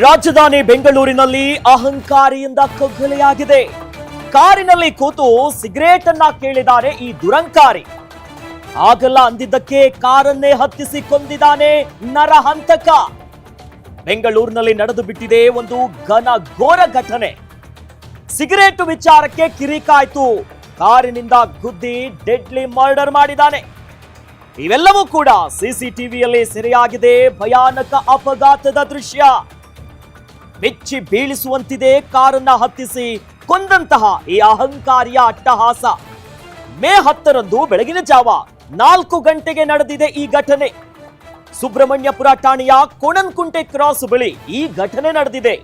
ರಾಜಧಾನಿ ಬೆಂಗಳೂರಿನಲ್ಲಿ ಅಹಂಕಾರಿಯಿಂದ ಕಗ್ಗಲೆಯಾಗಿದೆ. ಕಾರಿನಲ್ಲಿ ಕೂತು ಸಿಗರೇಟ್ ಅನ್ನ ಕೇಳಿದಾನೆ ಈ ದುರಂಕಾರಿ. ಆಗಲ್ಲ ಅಂದಿದ್ದಕ್ಕೆ ಕಾರನ್ನೇ ಹತ್ತಿಸಿ ಕೊಂದಿದ್ದಾನೆ ನರಹಂತಕ. ಬೆಂಗಳೂರಿನಲ್ಲಿ ನಡೆದು ಬಿಟ್ಟಿದೆ ಒಂದು ಘನ ಘೋರ ಘಟನೆ. ಸಿಗರೇಟ್ ವಿಚಾರಕ್ಕೆ ಕಿರಿಕಾಯ್ತು ಕಾರಿನಿಂದ ಗುದ್ದಿ ಡೆಡ್ಲಿ ಮರ್ಡರ್ ಮಾಡಿದ್ದಾನೆ ಇವೆಲ್ಲವೂ ಕೂಡ ಸಿಸಿಟಿವಿಯಲ್ಲಿ ಸೆರೆಯಾಗಿದೆ ಭಯಾನಕ ಅಪಘಾತದ ದೃಶ್ಯ. ಬೆಚ್ಚಿ ಬೀಳಿಸುವಂತಿದೆ ಕಾರನ್ನ ಹತ್ತಿಸಿ ಕೊಂದಂತಹ ಈ ಅಹಂಕಾರಿಯ ಅಟ್ಟಹಾಸ. ಮೇ ಹತ್ತರಂದು ಬೆಳಗಿನ ಜಾವ ನಾಲ್ಕು ಗಂಟೆಗೆ ನಡೆದಿದೆ ಈ ಘಟನೆ. ಸುಬ್ರಹ್ಮಣ್ಯಪುರ ಠಾಣೆಯ ಕೋಣನ್ಕುಂಟೆ ಕ್ರಾಸ್ ಬಳಿ ಈ ಘಟನೆ ನಡೆದಿದೆ.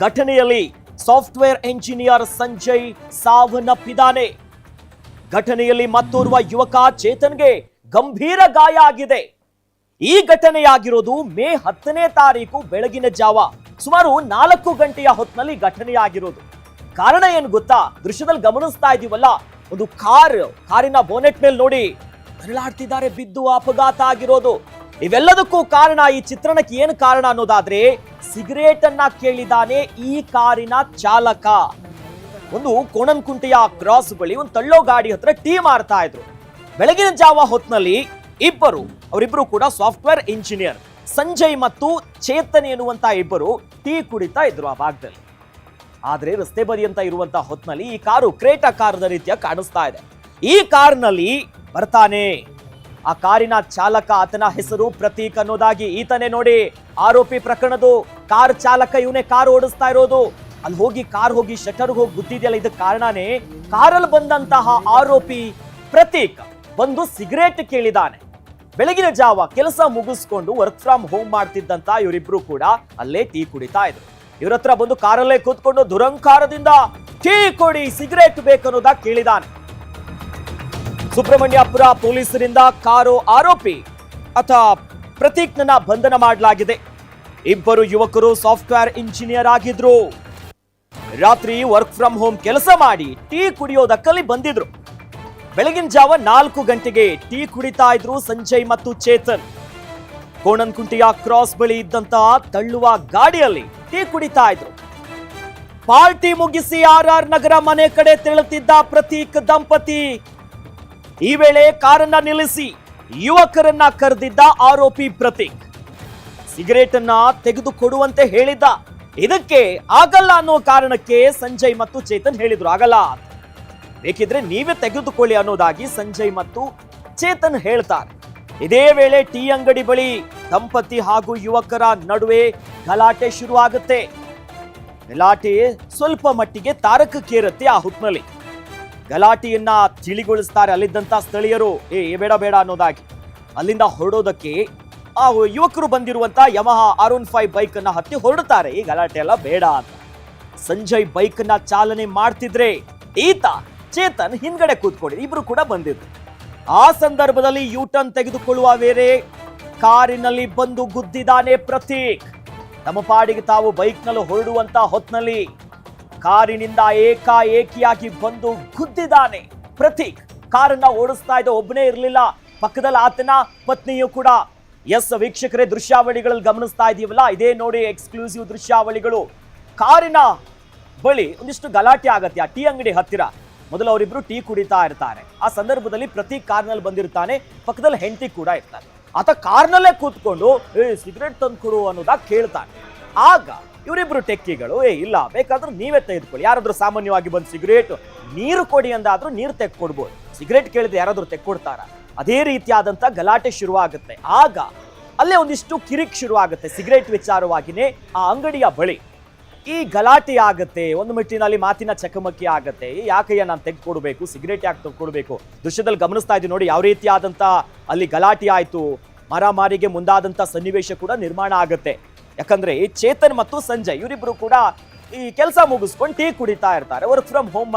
ಘಟನೆಯಲ್ಲಿ ಸಾಫ್ಟ್ವೇರ್ ಎಂಜಿನಿಯರ್ ಸಂಜಯ್ ಸಾವನ್ನಪ್ಪಿದ್ದಾನೆ. ಘಟನೆಯಲ್ಲಿ ಮತ್ತೋರ್ವ ಯುವಕ ಚೇತನ್ಗೆ ಗಂಭೀರ ಗಾಯ ಆಗಿದೆ. ಈ ಘಟನೆಯಾಗಿರೋದು ಮೇ ಹತ್ತನೇ ತಾರೀಕು ಬೆಳಗಿನ ಜಾವ, ಸುಮಾರು ನಾಲ್ಕು ಗಂಟೆಯ ಹೊತ್ತಿನಲ್ಲಿ ಘಟನೆಯಾಗಿರೋದು. ಕಾರಣ ಏನು ಗೊತ್ತಾ? ದೃಶ್ಯದಲ್ಲಿ ಗಮನಿಸ್ತಾ ಇದೀವಲ್ಲ, ಒಂದು ಕಾರ್, ಕಾರಿನ ಬೋನೆಟ್ ಮೇಲೆ ನೋಡಿ ನರಳಾಡ್ತಿದ್ದಾರೆ ಬಿದ್ದು ಅಪಘಾತ ಆಗಿರೋದು. ಇವೆಲ್ಲದಕ್ಕೂ ಕಾರಣ ಈ ಚಿತ್ರಣಕ್ಕೆ ಏನು ಕಾರಣ ಅನ್ನೋದಾದ್ರೆ ಸಿಗರೇಟ್ ಅನ್ನ ಕೇಳಿದಾನೆ ಈ ಕಾರಿನ ಚಾಲಕ. ಒಂದು ಕೋಣನ್ಕುಂಟೆಯ ಕ್ರಾಸ್ ಬಳಿ ಒಂದು ತಳ್ಳೋ ಗಾಡಿ ಹತ್ರ ಟೀ ಮಾರ್ತಾ ಇದ್ರು. ಬೆಳಗಿನ ಜಾವ ಹೊತ್ನಲ್ಲಿ ಇಬ್ಬರು ಅವರಿಬ್ಬರು ಕೂಡ ಸಾಫ್ಟ್ವೇರ್ ಇಂಜಿನಿಯರ್. ಸಂಜಯ್ ಮತ್ತು ಚೇತನ್ ಎನ್ನುವಂತ ಇಬ್ಬರು ಟೀ ಕುಡಿತಾ ಇದ್ರು ಆ ಭಾಗದಲ್ಲಿ. ಆದ್ರೆ ರಸ್ತೆ ಬದಿಯಂತ ಇರುವಂತ ಹೊತ್ನಲ್ಲಿ ಈ ಕಾರು ಕ್ರೇಟ ಕಾರದ ರೀತಿಯ ಕಾಣಿಸ್ತಾ ಇದೆ. ಈ ಕಾರ್ನಲ್ಲಿ ಬರ್ತಾನೆ. ಆ ಕಾರಿನ ಚಾಲಕ ಆತನ ಹೆಸರು ಪ್ರತೀಕ್ ಅನ್ನೋದಾಗಿ ಈತನೇ ನೋಡಿ ಆರೋಪಿ ಪ್ರಕರಣದು ಕಾರ್ ಚಾಲಕ ಇವನೇ ಕಾರ್ ಓಡಿಸ್ತಾ ಇರೋದು. ಅಲ್ಲಿ ಹೋಗಿ ಕಾರ್ ಹೋಗಿ ಶಟರ್ ಹೋಗಿ ಗುದ್ದಿದೆಯಲ್ಲ, ಇದಕ್ಕೆ ಕಾರಣನೇ ಕಾರಲ್ಲಿ ಬಂದಂತಹ ಆರೋಪಿ ಪ್ರತೀಕ್ ಬಂದು ಸಿಗರೇಟ್ ಕೇಳಿದಾನೆ. ಬೆಳಗಿನ ಜಾವ ಕೆಲಸ ಮುಗಿಸ್ಕೊಂಡು ವರ್ಕ್ ಫ್ರಮ್ ಹೋಮ್ ಮಾಡ್ತಿದ್ದಂತ ಇವರಿಬ್ರು ಕೂಡ ಅಲ್ಲೇ ಟೀ ಕುಡಿತಾ ಇದ್ರು. ಇವ್ರ ಹತ್ರ ಬಂದು ಕಾರಲ್ಲೇ ಕೂತ್ಕೊಂಡು ದುರಂಕಾರದಿಂದ ಟೀ ಕೊಡಿ ಸಿಗರೇಟ್ ಬೇಕನ್ನೋದ ಕೇಳಿದಾನೆ. ಸುಬ್ರಹ್ಮಣ್ಯಪುರ ಪೊಲೀಸರಿಂದ ಕಾರು ಆರೋಪಿ ಅಥವಾ ಪ್ರತೀಕ್ನ ಬಂಧನ ಮಾಡಲಾಗಿದೆ. ಇಬ್ಬರು ಯುವಕರು ಸಾಫ್ಟ್ವೇರ್ ಇಂಜಿನಿಯರ್ ಆಗಿದ್ರು. ರಾತ್ರಿ ವರ್ಕ್ ಫ್ರಮ್ ಹೋಮ್ ಕೆಲಸ ಮಾಡಿ ಟೀ ಕುಡಿಯೋದಕ್ಕಲ್ಲಿ ಬಂದಿದ್ರು. ಬೆಳಗಿನ ಜಾವ ನಾಲ್ಕು ಗಂಟೆಗೆ ಟೀ ಕುಡಿತಾ ಇದ್ರು ಸಂಜಯ್ ಮತ್ತು ಚೇತನ್. ಕೋಣನ್ಕುಂಟಿಯ ಕ್ರಾಸ್ ಬಳಿ ಇದ್ದಂತಹ ತಳ್ಳುವ ಗಾಡಿಯಲ್ಲಿ ಟೀ ಕುಡಿತಾ ಇದ್ರು. ಪಾರ್ಟಿ ಮುಗಿಸಿ ಆರ್ ಆರ್ ನಗರ ಮನೆ ಕಡೆ ತೆರಳುತ್ತಿದ್ದ ಪ್ರತೀಕ್ ದಂಪತಿ. ಈ ವೇಳೆ ಕಾರನ್ನ ನಿಲ್ಲಿಸಿ ಯುವಕರನ್ನ ಕರೆದಿದ್ದ ಆರೋಪಿ ಪ್ರತೀಕ್. ಸಿಗರೇಟ್ ಅನ್ನ ತೆಗೆದುಕೊಡುವಂತೆ ಹೇಳಿದ್ದ. ಇದಕ್ಕೆ ಆಗಲ್ಲ ಅನ್ನೋ ಕಾರಣಕ್ಕೆ ಸಂಜಯ್ ಮತ್ತು ಚೇತನ್ ಹೇಳಿದ್ರು. ಆಗಲ್ಲ. ಬೇಕಿದ್ರೆ ನೀವೇ ತೆಗೆದುಕೊಳ್ಳಿ ಅನ್ನೋದಾಗಿ ಸಂಜಯ್ ಮತ್ತು ಚೇತನ್ ಹೇಳ್ತಾರೆ. ಇದೇ ವೇಳೆ ಟೀ ಅಂಗಡಿ ಬಳಿ ದಂಪತಿ ಹಾಗೂ ಯುವಕರ ನಡುವೆ ಗಲಾಟೆ ಶುರುವಾಗುತ್ತೆ. ಗಲಾಟೆ ಸ್ವಲ್ಪ ಮಟ್ಟಿಗೆ ತಾರಕಕ್ಕೇರುತ್ತೆ ಆ ಹೊತ್ನಲ್ಲಿ. ಗಲಾಟೆಯನ್ನ ತಿಳಿಗೊಳಿಸ್ತಾರೆ ಅಲ್ಲಿದ್ದಂತ ಸ್ಥಳೀಯರು, ಏ ಬೇಡ ಬೇಡ ಅನ್ನೋದಾಗಿ. ಅಲ್ಲಿಂದ ಹೊರಡೋದಕ್ಕೆ ಆ ಯುವಕರು ಬಂದಿರುವಂತ Yamaha R one five bike ಅನ್ನ ಹತ್ತಿ ಹೊರಡುತ್ತಾರೆ. ಈ ಗಲಾಟೆ ಎಲ್ಲ ಬೇಡ ಅಂತ. ಸಂಜಯ್ ಬೈಕ್ ಚಾಲನೆ ಮಾಡ್ತಿದ್ರೆ ಈತ ಚೇತನ್ ಹಿಂದ್ಗಡೆ ಕೂತ್ಕೊಂಡಿದ್ರು ಇಬ್ರು ಕೂಡ ಬಂದಿದ್ರು. ಆ ಸಂದರ್ಭದಲ್ಲಿ ಯೂಟರ್ನ್ ತೆಗೆದುಕೊಳ್ಳುವ ವೇಳೆ ಕಾರಿನಲ್ಲಿ ಬಂದು ಗುದ್ದಿದಾನೆ ಪ್ರತೀಕ್. ತಮ್ಮ ಪಾಡಿಗೆ ತಾವು ಬೈಕ್ನಲ್ಲಿ ಹೊರಡುವಂತ ಹೊತ್ತಿನಲ್ಲಿ ಕಾರಿನಿಂದ ಏಕಾಏಕಿಯಾಗಿ ಬಂದು ಗುದ್ದಿದ್ದಾನೆ ಪ್ರತೀಕ್. ಕಾರನ್ನ ಓಡಿಸ್ತಾ ಇದ್ದ ಒಬ್ಬನೇ ಇರಲಿಲ್ಲ. ಪಕ್ಕದಲ್ಲಿ ಆತನ ಪತ್ನಿಯು ಕೂಡ. ಎಸ್, ವೀಕ್ಷಕರೇ, ದೃಶ್ಯಾವಳಿಗಳಲ್ಲಿ ಗಮನಿಸ್ತಾ ಇದೀವಲ್ಲ? ಇದೇ ನೋಡಿ ಎಕ್ಸ್ಕ್ಲೂಸಿವ್ ದೃಶ್ಯಾವಳಿಗಳು. ಕಾರಿನ ಬಳಿ ಒಂದಿಷ್ಟು ಗಲಾಟೆ ಆಗತ್ತೆ. ಆ ಟೀ ಅಂಗಡಿ ಹತ್ತಿರ. ಮೊದಲು ಅವರಿಬ್ರು ಟೀ ಕುಡಿತಾ ಇರ್ತಾರೆ. ಆ ಸಂದರ್ಭದಲ್ಲಿ ಪ್ರತಿ ಕಾರ್ನಲ್ಲಿ ಬಂದಿರ್ತಾನೆ, ಪಕ್ಕದಲ್ಲಿ ಹೆಂಡತಿ ಕೂಡ ಇರ್ತಾರೆ. ಆತ ಕಾರ್ನಲ್ಲೇ ಕೂತ್ಕೊಂಡು, ಏ, ಸಿಗರೆಟ್ ತಂದು ಕೊಡು ಅನ್ನೋದಾಗ ಕೇಳ್ತಾನೆ. ಆಗ ಇವರಿಬ್ರು ಟೆಕ್ಕಿಗಳು, ಏ, ಇಲ್ಲ, ಬೇಕಾದ್ರೂ ನೀವೇ ತೆಗೆದುಕೊಳ್ಳಿ. ಯಾರಾದ್ರೂ ಸಾಮಾನ್ಯವಾಗಿ ಬಂದು ಸಿಗರೇಟ್, ನೀರು ಕೊಡಿ ಅಂದಾದ್ರೂ ನೀರು ತೆಕ್ಕೊಡ್ಬೋದು ಸಿಗರೇಟ್ ಕೇಳಿದ್ರೆ ಯಾರಾದ್ರೂ ತೆಕ್ಕೊಡ್ತಾರ ಅದೇ ರೀತಿಯಾದಂಥ ಗಲಾಟೆ ಶುರುವಾಗುತ್ತೆ. ಆಗ ಅಲ್ಲೇ ಒಂದಿಷ್ಟು ಕಿರಿಕ್ ಶುರುವಾಗುತ್ತೆ ಸಿಗರೇಟ್ ವಿಚಾರವಾಗಿನೇ ಆ ಅಂಗಡಿಯ ಬಳಿ. ಈ ಗಲಾಟೆ ಆಗುತ್ತೆ, ಒಂದು ಮೆಟ್ಟಿನಲ್ಲಿ ಮಾತಿನ ಚಕಮಕಿ ಆಗುತ್ತೆ. ಯಾಕಯ್ಯ ನಾನು ತೆಗೆದುಕೊಡ್ಬೇಕು, ಸಿಗರೇಟ್ ಯಾಕೆ ತೆಗೆದುಕೊಡ್ಬೇಕು? ದೃಶ್ಯದಲ್ಲಿ ಗಮನಿಸ್ತಾ ಇದ್ದೀವಿ ನೋಡಿ, ಯಾವ ರೀತಿಯಾದಂಥ ಅಲ್ಲಿ ಗಲಾಟೆ ಆಯಿತು. ಮಾರಾಮಾರಿಗೆ ಮುಂದಾದಂಥ ಸನ್ನಿವೇಶ ಕೂಡ ನಿರ್ಮಾಣ ಆಗುತ್ತೆ. ಯಾಕಂದ್ರೆ ಚೇತನ್ ಮತ್ತು ಸಂಜಯ್ ಇವರಿಬ್ರು ಕೂಡ ಈ ಕೆಲಸ ಮುಗಿಸ್ಕೊಂಡು ಟೀ ಕುಡಿತಾ ಇರ್ತಾರೆ. ವರ್ಕ್ ಫ್ರಮ್ ಹೋಮ್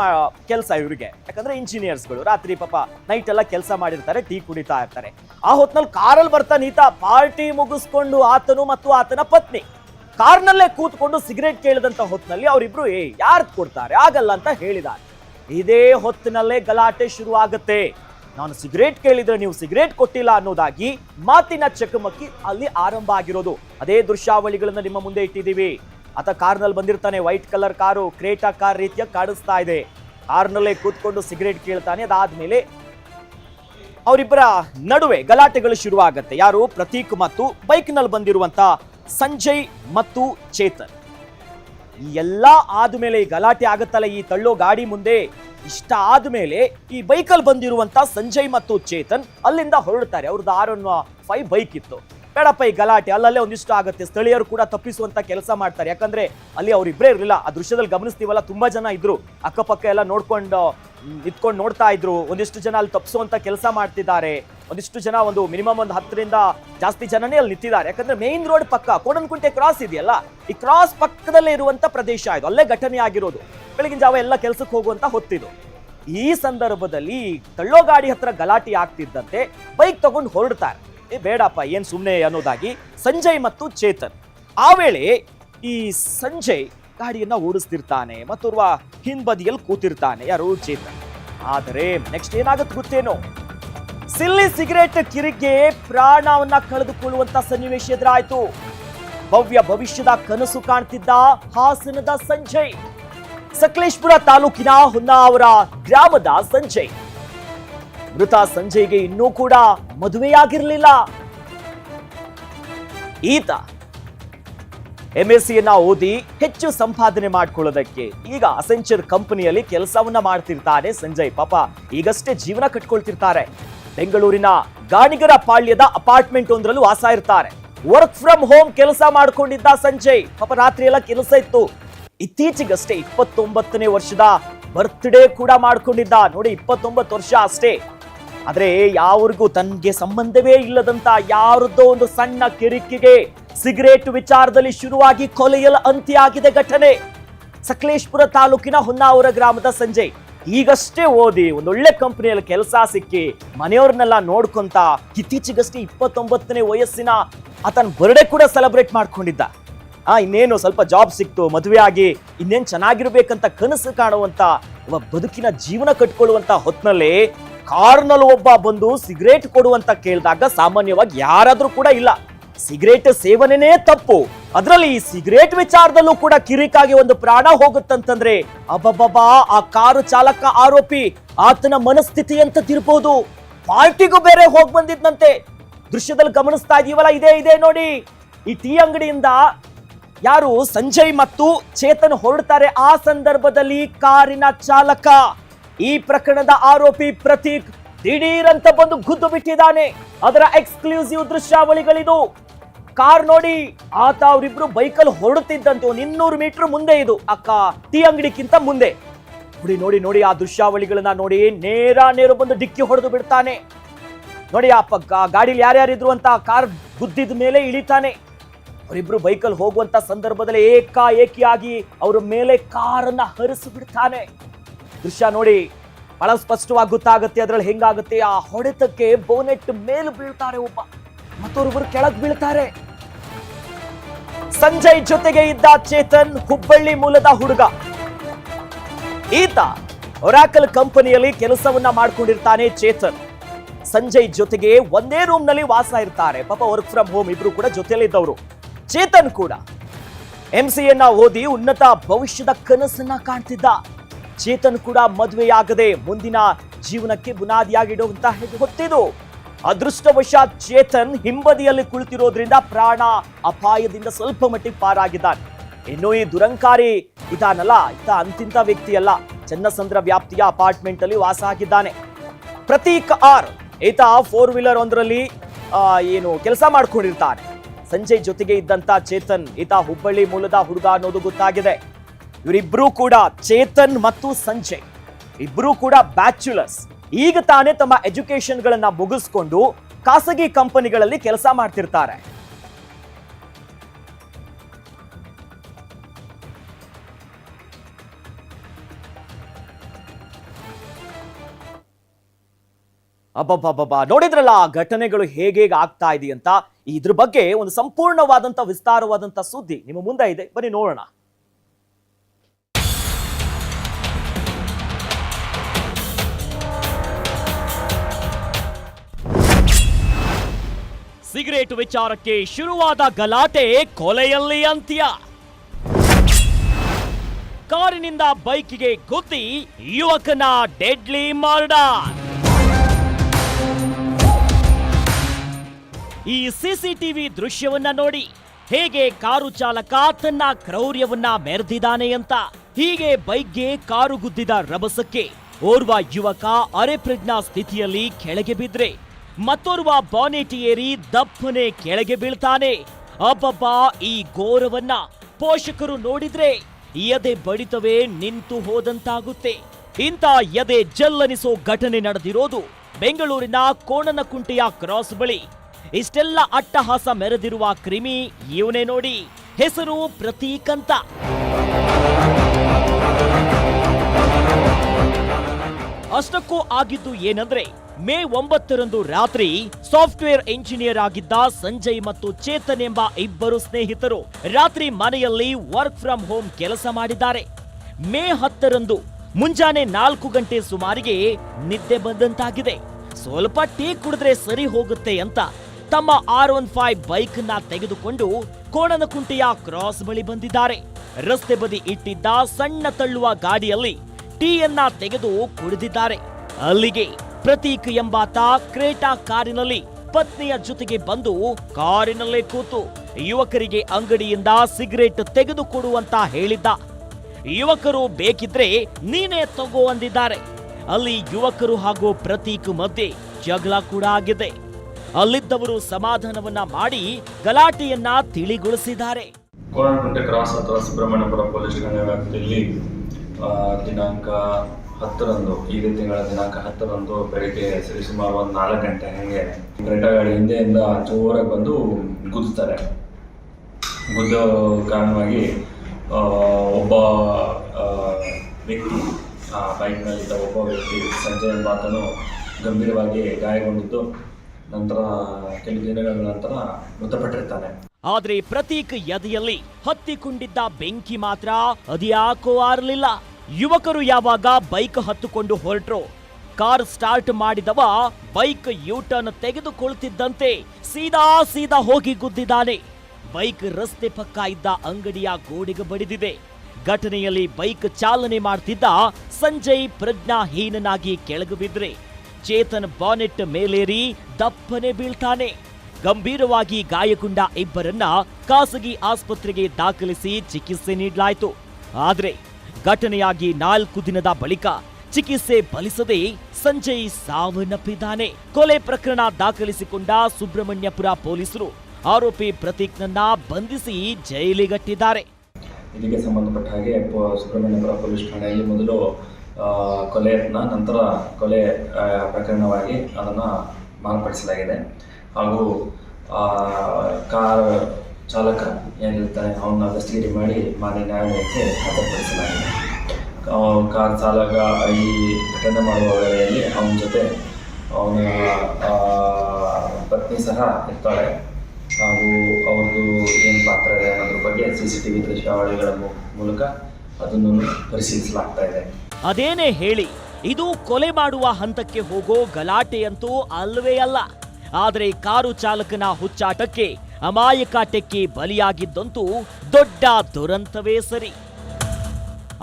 ಕೆಲಸ ಇವರಿಗೆ. ಯಾಕಂದ್ರೆ ಇಂಜಿನಿಯರ್ಸ್ಗಳು ರಾತ್ರಿ ಪಾಪ ನೈಟ್ ಎಲ್ಲ ಕೆಲಸ ಮಾಡಿರ್ತಾರೆ, ಟೀ ಕುಡಿತಾ ಇರ್ತಾರೆ. ಆ ಹೊತ್ನಲ್ಲಿ ಕಾರಲ್ಲಿ ಬರ್ತಾನೆ ಈತ ಪಾರ್ಟಿ ಮುಗಿಸ್ಕೊಂಡು ಆತನು ಮತ್ತು ಆತನ ಪತ್ನಿ. ಕಾರ್ನಲ್ಲೇ ಕೂತ್ಕೊಂಡು ಸಿಗರೇಟ್ ಕೇಳಿದಂತ ಹೊತ್ತಿನಲ್ಲಿ ಅವರಿಬ್ರು ಏ ಯಾರು ಕೊಡ್ತಾರೆ? ಆಗಲ್ಲ ಅಂತ ಹೇಳಿದ್ದಾರೆ. ಇದೇ ಹೊತ್ತಿನಲ್ಲೇ ಗಲಾಟೆ ಶುರು ಆಗುತ್ತೆ ನಾನು ಸಿಗರೇಟ್ ಕೇಳಿದ್ರೆ ನೀವು ಸಿಗರೇಟ್ ಕೊಟ್ಟಿಲ್ಲ ಅನ್ನೋದಾಗಿ ಮಾತಿನ ಚಕಮಕಿ ಅಲ್ಲಿ ಆರಂಭ ಆಗಿರೋದು. ಅದೇ ದೃಶ್ಯಾವಳಿಗಳನ್ನ ನಿಮ್ಮ ಮುಂದೆ ಇಟ್ಟಿದ್ದೀವಿ. ಆತ ಕಾರ್ನಲ್ಲಿ ಬಂದಿರ್ತಾನೆ, white colour car, Creta car ರೀತಿಯ ಕಾಣಿಸ್ತಾ ಇದೆ. ಕಾರ್ನಲ್ಲೇ ಕೂತ್ಕೊಂಡು ಸಿಗರೇಟ್ ಕೇಳ್ತಾನೆ. ಅದಾದ್ಮೇಲೆ ಅವರಿಬ್ಬರ ನಡುವೆ ಗಲಾಟೆಗಳು ಶುರುವಾಗತ್ತೆ. ಯಾರು? ಪ್ರತೀಕ್ ಮತ್ತು ಬೈಕ್ನಲ್ಲಿ ಬಂದಿರುವಂತ ಸಂಜಯ್ ಮತ್ತು ಚೇತನ್. ಈ ಎಲ್ಲ ಆದ್ಮೇಲೆ ಈ ಗಲಾಟೆ ಆಗುತ್ತಲ್ಲ ಈ ತಳ್ಳೋ ಗಾಡಿ ಮುಂದೆ. ಇಷ್ಟ ಆದ್ಮೇಲೆ ಈ ಬೈಕಲ್ಲಿ ಬಂದಿರುವಂತ ಸಂಜಯ್ ಮತ್ತು ಚೇತನ್ ಅಲ್ಲಿಂದ ಹೊರಡ್ತಾರೆ. ಅವ್ರದ್ದು ಆರ್ ಒನ್ ಫೈವ್ ಬೈಕ್ ಇತ್ತು. ಬೇಡಪ್ಪ, ಈ ಗಲಾಟೆ ಅಲ್ಲಲ್ಲೇ ಒಂದಿಷ್ಟು ಆಗುತ್ತೆ. ಸ್ಥಳೀಯರು ಕೂಡ ತಪ್ಪಿಸುವಂತ ಕೆಲಸ ಮಾಡ್ತಾರೆ. ಯಾಕಂದ್ರೆ ಅಲ್ಲಿ ಅವ್ರಿಬ್ರೇ ಇರಲಿಲ್ಲ. ಆ ದೃಶ್ಯದಲ್ಲಿ ಗಮನಿಸ್ತೀವಲ್ಲ, ತುಂಬಾ ಜನ ಇದ್ರು. ಅಕ್ಕಪಕ್ಕ ಎಲ್ಲ ನೋಡ್ಕೊಂಡು ನಿಂತ್ಕೊಂಡು ನೋಡ್ತಾ ಇದ್ರು. ಒಂದಿಷ್ಟು ಜನ ಅಲ್ಲಿ ತಪ್ಪಿಸುವಂತ ಕೆಲಸ ಮಾಡ್ತಿದ್ದಾರೆ. ಒಂದಿಷ್ಟು ಜನ ಒಂದು ಮಿನಿಮಮ್ ಒಂದು ಹತ್ತರಿಂದ ಜಾಸ್ತಿ ಜನನೇ ಅಲ್ಲಿ ನಿಂತಿದ್ದಾರೆ. ಯಾಕಂದ್ರೆ ಮೇನ್ ರೋಡ್ ಪಕ್ಕ, ಕೋಣನಕುಂಟೆ ಕ್ರಾಸ್ ಇದೆಯಲ್ಲ? ಈ ಕ್ರಾಸ್ ಪಕ್ಕದಲ್ಲೇ ಇರುವಂತ ಪ್ರದೇಶ ಇದು. ಅಲ್ಲೇ ಘಟನೆ ಆಗಿರೋದು. ಬೆಳಗಿನ ಜಾವ ಎಲ್ಲ ಕೆಲಸಕ್ಕೆ ಹೋಗುವಂತ ಹೊತ್ತಿದು. ಈ ಸಂದರ್ಭದಲ್ಲಿ ತಳ್ಳೋ ಗಾಡಿ ಹತ್ರ ಗಲಾಟೆ ಆಗ್ತಿದ್ದಂತೆ ಬೈಕ್ ತಗೊಂಡು ಹೊರಡ್ತಾರೆ. ಏ, ಬೇಡಪ್ಪ, ಏನ್ ಸುಮ್ಮನೆ ಅನ್ನೋದಾಗಿ ಸಂಜಯ್ ಮತ್ತು ಚೇತನ್. ಆ ವೇಳೆ ಈ ಸಂಜಯ್ ಗಾಡಿಯನ್ನ ಓಡಿಸ್ತಿರ್ತಾನೆ ಮತ್ತೋರ್ವ ಹಿಂಬದಿಯಲ್ಲಿ ಕೂತಿರ್ತಾನೆ, ಯಾರು ಚೇತನ್. ಆದರೆ ನೆಕ್ಸ್ಟ್ ಏನಾಗುತ್ತೆ ಗೊತ್ತೇನೋ? ಸಿಲ್ಲಿ ಸಿಗರೇಟ್ ಕಿರಿಗೆ ಪ್ರಾಣವನ್ನ ಕಳೆದುಕೊಳ್ಳುವಂತ ಸನ್ನಿವೇಶ ಎದುರಾಯ್ತು. ಭವ್ಯ ಭವಿಷ್ಯದ ಕನಸು ಕಾಣ್ತಿದ್ದ ಹಾಸನದ ಸಂಜಯ್. ಸಕಲೇಶ್ಪುರ ತಾಲೂಕಿನ ಹೊನ್ನಾವರ ಗ್ರಾಮದ ಸಂಜಯ್. ಮೃತ ಸಂಜಯ್ಗೆ ಇನ್ನೂ ಕೂಡ ಮದುವೆಯಾಗಿರಲಿಲ್ಲ. ಈತ ಎಂಎಸ್ಸಿಯನ್ನ ಓದಿ ಹೆಚ್ಚು ಸಂಪಾದನೆ ಮಾಡ್ಕೊಳ್ಳೋದಕ್ಕೆ. ಈಗ ಅಸೆಂಚರ್ ಕಂಪನಿಯಲ್ಲಿ ಕೆಲಸವನ್ನ ಮಾಡ್ತಿರ್ತಾನೆ ಸಂಜಯ್ ಪಾಪ. ಈಗಷ್ಟೇ ಜೀವನ ಕಟ್ಕೊಳ್ತಿರ್ತಾರೆ. ಬೆಂಗಳೂರಿನ ಗಾಣಿಗರ ಪಾಳ್ಯದ ಅಪಾರ್ಟ್ಮೆಂಟ್ ಒಂದರಲ್ಲೂ ವಾಸ ಇರ್ತಾರೆ. ವರ್ಕ್ ಫ್ರಮ್ ಹೋಮ್ ಕೆಲಸ ಮಾಡ್ಕೊಂಡಿದ್ದ ಸಂಜಯ್. ಪಾಪ ರಾತ್ರಿ ಎಲ್ಲ ಕೆಲಸ ಇತ್ತು. ಇತ್ತೀಚೆಗಷ್ಟೇ ಇಪ್ಪತ್ತೊಂಬತ್ತನೇ ವರ್ಷದ ಬರ್ತ್ಡೇ ಕೂಡ ಮಾಡ್ಕೊಂಡಿದ್ದ. ನೋಡಿ, ಇಪ್ಪತ್ತೊಂಬತ್ತು ವರ್ಷ ಅಷ್ಟೇ. ಆದ್ರೆ ಯಾವ್ರಿಗೂ ತನ್ಗೆ ಸಂಬಂಧವೇ ಇಲ್ಲದಂತ ಯಾರದ್ದೋ ಒಂದು ಸಣ್ಣ ಕಿರಿಕಿಗೆ ಸಿಗರೇಟ್ ವಿಚಾರದಲ್ಲಿ ಶುರುವಾಗಿ ಕೊಲೆಯಲ ಅಂತ್ಯ ಆಗಿದೆ ಘಟನೆ. ಸಕಲೇಶ್ಪುರ ತಾಲೂಕಿನ ಹೊನ್ನಾವರ ಗ್ರಾಮದ ಸಂಜಯ್. ಈಗಷ್ಟೇ ಓದಿ ಒಂದೊಳ್ಳೆ ಕಂಪನಿಯಲ್ಲಿ ಕೆಲಸ ಸಿಕ್ಕಿ ಮನೆಯವ್ರನ್ನೆಲ್ಲ ನೋಡ್ಕೊಂತ ಇತ್ತೀಚೆಗಷ್ಟೇ ಇಪ್ಪತ್ತೊಂಬತ್ತನೇ ವಯಸ್ಸಿನ ಆತನ ಬರ್ಡೇ ಕೂಡ ಸೆಲೆಬ್ರೇಟ್ ಮಾಡ್ಕೊಂಡಿದ್ದ. ಆ, ಇನ್ನೇನು ಸ್ವಲ್ಪ ಜಾಬ್ ಸಿಕ್ತು ಮದುವೆ ಆಗಿ ಇನ್ನೇನು ಚೆನ್ನಾಗಿರ್ಬೇಕಂತ ಕನಸು ಕಾಣುವಂತ ಒಬ್ಬ ಬದುಕಿನ ಜೀವನ ಕಟ್ಕೊಳ್ಳುವಂತ ಹೊತ್ನಲ್ಲಿ ಕಾರ್ನಲ್ಲಿ ಒಬ್ಬ ಬಂದು ಸಿಗರೇಟ್ ಕೊಡುವಂತ ಕೇಳಿದಾಗ ಸಾಮಾನ್ಯವಾಗಿ ಯಾರಾದ್ರೂ ಕೂಡ ಇಲ್ಲ. ಸಿಗರೇಟ್ ಸೇವನೆನೇ ತಪ್ಪು. ಅದರಲ್ಲಿ ಸಿಗರೇಟ್ ವಿಚಾರದಲ್ಲೂ ಕೂಡ ಕಿರಿಕಾಗಿ ಒಂದು ಪ್ರಾಣ ಹೋಗುತ್ತಂತಂದ್ರೆ ಅಬ್ಬಬ್ಬಾ ಆ ಕಾರು ಚಾಲಕ ಆರೋಪಿ ಆತನ ಮನಸ್ಥಿತಿ ಅಂತ ತಿರ್ಬಹುದು ಪಾರ್ಟಿಗೂ ಬೇರೆ ಹೋಗ್ ಬಂದಿದ್ನಂತೆ. ದೃಶ್ಯದಲ್ಲಿ ಗಮನಿಸ್ತಾ ಇದೀವಲ್ಲ, ಇದೇ, ಇದೆ ನೋಡಿ. ಈ ಟೀ ಅಂಗಡಿಯಿಂದ ಯಾರು ಸಂಜಯ್ ಮತ್ತು ಚೇತನ್ ಹೊರಡ್ತಾರೆ, ಆ ಸಂದರ್ಭದಲ್ಲಿ ಕಾರಿನ ಚಾಲಕ. ಈ ಪ್ರಕರಣದ ಆರೋಪಿ ಪ್ರತೀಕ್ ದಿಢೀರ್ ಅಂತ ಬಂದು ಗುದ್ದು ಬಿಟ್ಟಿದ್ದಾನೆ. ಅದರ ಎಕ್ಸ್ಕ್ಲೂಸಿವ್ ದೃಶ್ಯಾವಳಿಗಳಿದು. ಕಾರ್ ನೋಡಿ, ಆತ ಅವರಿಬ್ರು ಬೈಕಲ್ಲಿ ಹೊರಡುತ್ತಿದ್ದಂತೆ ಒಂದು ಇನ್ನೂರು ಮೀಟರ್ ಮುಂದೆ ಇದು. ಅಕ್ಕ, ಟೀ ಅಂಗಡಿಗಿಂತ ಮುಂದೆ. ನೋಡಿ ನೋಡಿ ನೋಡಿ, ಆ ದೃಶ್ಯಾವಳಿಗಳನ್ನ ನೋಡಿ ನೇರ ನೇರ ಬಂದು ಡಿಕ್ಕಿ ಹೊಡೆದು ಬಿಡ್ತಾನೆ. ನೋಡಿ, ಆ ಪಕ್ಕ ಗಾಡಿಲಿ ಯಾರ್ಯಾರಿದ್ರು ಅಂತ ಕಾರ್ ಗುದ್ದಿದ ಮೇಲೆ ಇಳಿತಾನೆ. ಅವರಿಬ್ರು ಬೈಕಲ್ಲಿ ಹೋಗುವಂತ ಸಂದರ್ಭದಲ್ಲಿ ಏಕಾಏಕಿಯಾಗಿ ಅವರ ಮೇಲೆ ಕಾರನ್ನ ಹರಿಸಿ ಬಿಡ್ತಾನೆ ದೃಶ್ಯ ನೋಡಿ ಬಹಳ ಸ್ಪಷ್ಟವಾಗಿ ಗೊತ್ತಾಗುತ್ತೆ, ಅದ್ರಲ್ಲಿ ಹೆಂಗಾಗುತ್ತೆ? ಆ ಹೊಡೆತಕ್ಕೆ ಬೋನೆಟ್ ಮೇಲೆ ಬೀಳ್ತಾರೆ ಒಬ್ಬ. ಮತ್ತೊಬ್ಬರು ಕೆಳಗ್ ಬೀಳ್ತಾರೆ. ಸಂಜಯ್ ಜೊತೆಗೆ ಇದ್ದ ಚೇತನ್ ಹುಬ್ಬಳ್ಳಿ ಮೂಲದ ಹುಡುಗ. ಈತ ಒರಾಕಲ್ ಕಂಪನಿಯಲ್ಲಿ ಕೆಲಸವನ್ನ ಮಾಡ್ಕೊಂಡಿರ್ತಾನೆ ಚೇತನ್. ಸಂಜಯ್ ಜೊತೆಗೆ ಒಂದೇ ರೂಮ್ನಲ್ಲಿ ವಾಸ ಇರ್ತಾರೆ. ಪಾಪ ವರ್ಕ್ ಫ್ರಮ್ ಹೋಮ್ ಇಬ್ರು ಕೂಡ ಜೊತೆಯಲ್ಲಿದ್ದವರು. ಚೇತನ್ ಕೂಡ ಎಂ ಸಿ ಎನ್ನ ಓದಿ ಉನ್ನತ ಭವಿಷ್ಯದ ಕನಸನ್ನ ಕಾಣ್ತಿದ್ದ. ಚೇತನ್ ಕೂಡ ಮದುವೆಯಾಗದೆ ಮುಂದಿನ ಜೀವನಕ್ಕೆ ಬುನಾದಿಯಾಗಿಡುವಂತ ಗೊತ್ತಿದು? ಅದೃಷ್ಟವಶಾತ್ ಚೇತನ್ ಹಿಂಬದಿಯಲ್ಲಿ ಕುಳಿತಿರೋದ್ರಿಂದ ಪ್ರಾಣ ಅಪಾಯದಿಂದ ಸ್ವಲ್ಪ ಮಟ್ಟಿಗೆ ಪಾರಾಗಿದ್ದಾನೆ. ಇನ್ನು ಈ ದುರಂಕಾರಿ ಇದಾನಲ್ಲ ಈತ ಅಂತಿಂತ ವ್ಯಕ್ತಿಯಲ್ಲ. ಚನ್ನಸಂದ್ರ ವ್ಯಾಪ್ತಿಯ ಅಪಾರ್ಟ್ಮೆಂಟ್ ಅಲ್ಲಿ ವಾಸ ಆಗಿದ್ದಾನೆ. ಪ್ರತೀಕ್ ಆರ್, ಈತ ಫೋರ್ ವೀಲರ್ ಒಂದರಲ್ಲಿ ಏನು ಕೆಲಸ ಮಾಡ್ಕೊಂಡಿರ್ತಾನೆ. ಸಂಜಯ್ ಜೊತೆಗೆ ಇದ್ದಂತ ಚೇತನ್ ಈತ ಹುಬ್ಬಳ್ಳಿ ಮೂಲದ ಹುಡುಗ ಅನ್ನೋದು ಗೊತ್ತಾಗಿದೆ. ಇವರಿಬ್ರು ಕೂಡ ಚೇತನ್ ಮತ್ತು ಸಂಜಯ್. ಇಬ್ರು ಕೂಡ ಬ್ಯಾಚುಲರ್ಸ್. ಈಗ ತಾನೇ ತಮ್ಮ ಎಜುಕೇಶನ್ ಗಳನ್ನ ಮುಗಿಸ್ಕೊಂಡು ಖಾಸಗಿ ಕಂಪನಿಗಳಲ್ಲಿ ಕೆಲಸ ಮಾಡ್ತಿರ್ತಾರೆ. ಅಬ್ಬಬ್ಬಬ್ಬ ನೋಡಿದ್ರಲ್ಲ ಆ ಘಟನೆಗಳು ಹೇಗೆ ಆಗ್ತಾ ಇದೆಯಂತ? ಇದ್ರ ಬಗ್ಗೆ ಒಂದು ಸಂಪೂರ್ಣವಾದಂತ ವಿಸ್ತಾರವಾದಂತ ಸುದ್ದಿ ನಿಮ್ಮ ಮುಂದೆ ಇದೆ. ಬನ್ನಿ ನೋಡೋಣ. ಸಿಗರೇಟ್ ವಿಚಾರಕ್ಕೆ ಶುರುವಾದ ಗಲಾಟೆ ಕೊಲೆಯಲ್ಲಿ ಅಂತ್ಯ. ಕಾರಿನಿಂದ ಬೈಕಿಗೆ ಗುದ್ದಿ ಯುವಕನ ಡೆಡ್ಲಿ ಮರ್ಡರ್. ಈ ಸಿಸಿಟಿವಿ ದೃಶ್ಯವನ್ನ ನೋಡಿ ಹೇಗೆ ಕಾರು ಚಾಲಕ ತನ್ನ ಕ್ರೌರ್ಯವನ್ನ ಮೆರೆದಿದ್ದಾನೆ ಅಂತ. ಹೀಗೆ ಬೈಕ್ಗೆ ಕಾರು ಗುದ್ದಿದ ರಭಸಕ್ಕೆ ಓರ್ವ ಯುವಕ ಅರೆಪ್ರಜ್ಞಾ ಸ್ಥಿತಿಯಲ್ಲಿ ಕೆಳಗೆ ಬಿದ್ರೆ. ಮತ್ತೋರ್ವ ಬಾನೆಟ್ ಏರಿ ದಪ್ಪನೆ ಕೆಳಗೆ ಬೀಳ್ತಾನೆ. ಅಬ್ಬಬ್ಬ, ಈ ಘೋರವನ್ನ ಪೋಷಕರು ನೋಡಿದ್ರೆ ಎದೆ ಬಡಿತವೇ ನಿಂತು ಹೋದಂತಾಗುತ್ತೆ. ಇಂಥ ಎದೆ ಜಲ್ಲನಿಸೋ ಘಟನೆ ನಡೆದಿರೋದು ಬೆಂಗಳೂರಿನ ಕೋಣನಕುಂಟೆಯ ಕ್ರಾಸ್ ಬಳಿ. ಇಷ್ಟೆಲ್ಲ ಅಟ್ಟಹಾಸ ಮೆರೆದಿರುವ ಕ್ರಿಮಿ ಇವನೇ ನೋಡಿ. ಹೆಸರು ಪ್ರತೀಕಂತ ಅಷ್ಟಕ್ಕೂ ಆಗಿದ್ದು ಏನಂದ್ರೆ ಮೇ ಒಂಬತ್ತರಂದು ರಾತ್ರಿ ಸಾಫ್ಟ್ವೇರ್ ಇಂಜಿನಿಯರ್ ಆಗಿದ್ದ ಸಂಜಯ್ ಮತ್ತು ಚೇತನ್ ಎಂಬ ಇಬ್ಬರು ಸ್ನೇಹಿತರು ರಾತ್ರಿ ಮನೆಯಲ್ಲಿ ವರ್ಕ್ ಫ್ರಮ್ ಹೋಮ್ ಕೆಲಸ ಮಾಡಿದ್ದಾರೆ. ಮೇ ಹತ್ತರಂದು ಮುಂಜಾನೆ ನಾಲ್ಕು ಗಂಟೆ ಸುಮಾರಿಗೆ ನಿದ್ದೆ ಬಂದಂತಾಗಿದೆ. ಸ್ವಲ್ಪ ಟೀ ಕುಡಿದ್ರೆ ಸರಿ ಹೋಗುತ್ತೆ ಅಂತ ತಮ್ಮ ಆರ್ ಒನ್ ಫೈವ್ ಬೈಕ್ನ ತೆಗೆದುಕೊಂಡು ಕೋಣನಕುಂಟೆಯ ಕ್ರಾಸ್ ಬಳಿ ಬಂದಿದ್ದಾರೆ. ರಸ್ತೆ ಬದಿ ಇಟ್ಟಿದ್ದ ಸಣ್ಣ ತಳ್ಳುವ ಗಾಡಿಯಲ್ಲಿ ಟೀಯನ್ನ ತೆಗೆದು ಕುಡಿದಿದ್ದಾರೆ. ಅಲ್ಲಿಗೆ ಪ್ರತೀಕ್ ಎಂಬಾತ ಕ್ರೇಟಾ ಕಾರಿನಲ್ಲಿ ಪತ್ನಿಯ ಜೊತೆಗೆ ಬಂದು ಕಾರಿನಲ್ಲೇ ಕೂತು ಯುವಕರಿಗೆ ಅಂಗಡಿಯಿಂದ ಸಿಗರೇಟ್ ತೆಗೆದುಕೊಡುವಂತ ಹೇಳಿದ್ದ. ಯುವಕರು ಬೇಕಿದ್ರೆ ನೀನೇ ತಗೋ ಅಂದಿದ್ದಾರೆ. ಅಲ್ಲಿ ಯುವಕರು ಹಾಗೂ ಪ್ರತೀಕ್ ಮಧ್ಯೆ ಜಗಳ ಕೂಡ ಆಗಿದೆ. ಅಲ್ಲಿದ್ದವರು ಸಮಾಧಾನವನ್ನ ಮಾಡಿ ಗಲಾಟೆಯನ್ನ ತಿಳಿಗೊಳಿಸಿದ್ದಾರೆ. ಕೋಣನಕುಂಟೆ ಕ್ರಾಸ್ ಅಥವಾ ಸುಬ್ರಹ್ಮಣ್ಯಪುರ ಪೊಲೀಸ್ ಠಾಣೆ ವ್ಯಾಪ್ತಿಯಲ್ಲಿ ದಿನಾಂಕ ಹತ್ತರಂದು ಈಗ ತಿಂಗಳ ದಿನಾಂಕ ಹತ್ತರಂದು ಬೆಳಿಗ್ಗೆ ಸರಿ ಸುಮಾರು ಒಂದು ನಾಲ್ಕು ಗಂಟೆ ಹಾಗೆ ಗಂಟೆ ಗಾಡಿ ಹಿಂದೆಯಿಂದ ಜೋರಾಗಿ ಬಂದು ಗುದ್ದುತ್ತಾರೆ ಗುದ್ದೋ ಕಾರಣವಾಗಿ ಒಬ್ಬ ವ್ಯಕ್ತಿ, ಆ, ಬೈಕ್ನಲ್ಲಿದ್ದ ಒಬ್ಬ ವ್ಯಕ್ತಿ ಸಂಜಯ್ ಎಂಬಾತನು ಗಂಭೀರವಾಗಿ ಗಾಯಗೊಂಡಿದ್ದು, ನಂತರ ಕೆಲವು ದಿನಗಳ ನಂತರ ಮೃತಪಟ್ಟಿರ್ತಾನೆ. ಆದರೆ ಪ್ರತೀಕ್ ಎದೆಯಲ್ಲಿ ಹತ್ತಿಕೊಂಡಿದ್ದ ಬೆಂಕಿ ಮಾತ್ರ ಅದ್ಯಾಕೋ ಆರ್ಲಿಲ್ಲ. ಯುವಕರು ಯಾವಾಗ ಬೈಕ್ ಹತ್ತುಕೊಂಡು ಹೊರಟ್ರು, ಕಾರ್ ಸ್ಟಾರ್ಟ್ ಮಾಡಿದವ ಬೈಕ್ ಯೂಟರ್ನ್ ತೆಗೆದುಕೊಳ್ತಿದ್ದಂತೆ ಸೀದಾ ಸೀದಾ ಹೋಗಿ ಗುದ್ದಿದ್ದಾನೆ. ಬೈಕ್ ರಸ್ತೆ ಪಕ್ಕ ಇದ್ದ ಅಂಗಡಿಯ ಗೋಡೆಗೆ ಬಡಿದಿದೆ. ಘಟನೆಯಲ್ಲಿ ಬೈಕ್ ಚಾಲನೆ ಮಾಡ್ತಿದ್ದ ಸಂಜಯ್ ಪ್ರಜ್ಞಾಹೀನನಾಗಿ ಕೆಳಗೆ ಬಿದ್ರೆ, ಚೇತನ್ ಬಾನೆಟ್ ಮೇಲೇರಿ ದಪ್ಪನೆ ಬೀಳ್ತಾನೆ. ಗಂಭೀರವಾಗಿ ಗಾಯಗೊಂಡ ಇಬ್ಬರನ್ನ ಖಾಸಗಿ ಆಸ್ಪತ್ರೆಗೆ ದಾಖಲಿಸಿ ಚಿಕಿತ್ಸೆ ನೀಡಲಾಯಿತು. ಆದ್ರೆ ಘಟನೆಯಾಗಿ ನಾಲ್ಕು ದಿನದ ಬಳಿಕ ಚಿಕಿತ್ಸೆ ಫಲಿಸದೆ ಸಂಜಯ್ ಸಾವನ್ನಪ್ಪಿದ್ದಾನೆ. ಕೊಲೆ ಪ್ರಕರಣ ದಾಖಲಿಸಿಕೊಂಡ ಸುಬ್ರಹ್ಮಣ್ಯಪುರ ಪೊಲೀಸರು ಆರೋಪಿ ಪ್ರತೀಕ್ನನ್ನ ಬಂಧಿಸಿ ಜೈಲಿಗಟ್ಟಿದ್ದಾರೆ. ಇದಕ್ಕೆ ಸಂಬಂಧಪಟ್ಟ ಹಾಗೆ ಸುಬ್ರಹ್ಮಣ್ಯಪುರ ಪೊಲೀಸ್ ಠಾಣೆಯಲ್ಲಿ ಮೊದಲು ಕೊಲೆಯನ್ನ ನಂತರ ಕೊಲೆ ಪ್ರಕರಣವಾಗಿ ಅದನ್ನು ಮಾರ್ಪಡಿಸಲಾಗಿದೆ. ಹಾಗೂ ಕಾರ್ ಚಾಲಕ ಏನಿರ್ತಾನೆ ಅವನ್ನ ಕಸ್ಟಡಿ ಮಾಡಿ ಮಾನ್ಯ ನ್ಯಾಯಾಲಯಕ್ಕೆ ಹಾಜರುಪಡಿಸಲಾಗಿದೆ. ಕಾರ್ ಚಾಲಕ ಈ ಘಟನೆ ಮಾಡುವ ವೇಳೆಯಲ್ಲಿ ಅವನ ಜೊತೆ ಅವನ ಪತ್ನಿ ಸಹ ಇರ್ತಾಳೆ ಹಾಗೂ ಅವ್ರದ್ದು ಏನು ಪಾತ್ರ ಇದೆ ಅನ್ನೋದ್ರ ಬಗ್ಗೆ ಸಿ ಸಿ ಟಿ ವಿ ದೃಶ್ಯಾವಳಿಗಳ ಮೂಲಕ ಅದನ್ನು ಪರಿಶೀಲಿಸಲಾಗ್ತಾ ಇದೆ. ಅದೇನೇ ಹೇಳಿ, ಇದು ಕೊಲೆ ಮಾಡುವ ಹಂತಕ್ಕೆ ಹೋಗೋ ಗಲಾಟೆಯಂತೂ ಅಲ್ವೇ ಅಲ್ಲ. ಆದರೆ ಕಾರು ಚಾಲಕನ ಹುಚ್ಚಾಟಕ್ಕೆ ಅಮಾಯಕ ಟೆಕ್ಕಿ ಬಲಿಯಾಗಿದ್ದಂತೂ ದೊಡ್ಡ ದುರಂತವೇ ಸರಿ.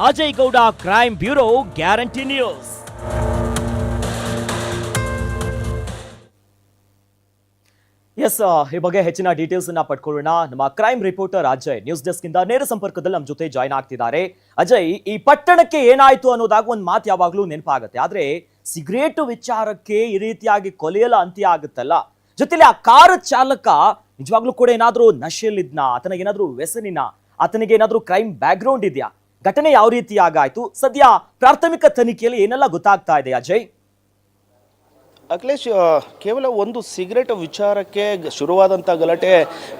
Ajay Gowda crime bureau guarantee news. Yes ಈ ಬಗ್ಗೆ ಹೆಚ್ಚಿನ ಡೀಟೇಲ್ಸ್ ಅನ್ನ ಪಡ್ಕೊಳ್ಳೋಣ. ನಮ್ಮ crime reporter Ajay news desk ಇಂದ ನೇರ ಸಂಪರ್ಕದಲ್ಲಿ ನಮ್ಮ ಜೊತೆ ಜಾಯ್ನ್ ಆಗ್ತಿದ್ದಾರೆ. ಅಜಯ್, ಈ ಪಟ್ಟಣಕ್ಕೆ ಏನಾಯ್ತು ಅನ್ನೋದಾಗ ಒಂದು ಮಾತು ಯಾವಾಗಲೂ ನೆನಪಾಗುತ್ತೆ. ಆದ್ರೆ, ಸಿಗರೇಟು ವಿಚಾರಕ್ಕೆ ಈ ರೀತಿಯಾಗಿ ಕೊಲೆಯಲ್ಲ ಅಂತ್ಯ ಆಗುತ್ತಲ್ಲ. ಜೊತೆಲಿ ಆ ಕಾರು ಚಾಲಕ ನಿಜವಾಗ್ಲೂ ಕೂಡ ಏನಾದರೂ ನಶೆಯಲ್ಲಿದ್ನ? ಆತನಿಗೆ ಏನಾದ್ರೂ ವ್ಯಸನಿನ? ಆತನಿಗೆ ಏನಾದರೂ ಕ್ರೈಮ್ ಬ್ಯಾಕ್ ಗ್ರೌಂಡ್ ಇದೆಯಾ? ಘಟನೆ ಯಾವ ರೀತಿ ಆಗಾಯ್ತು ಸದ್ಯ ಪ್ರಾಥಮಿಕ ತನಿಖೆಯಲ್ಲಿ ಏನೆಲ್ಲ ಗೊತ್ತಾಗ್ತಾ ಇದೆ ಅಜಯ್? ಅಖಿಲೇಶ್ ಕೇವಲ ಒಂದು ಸಿಗರೆಟ್ ವಿಚಾರಕ್ಕೆ ಶುರುವಾದಂಥ ಗಲಾಟೆ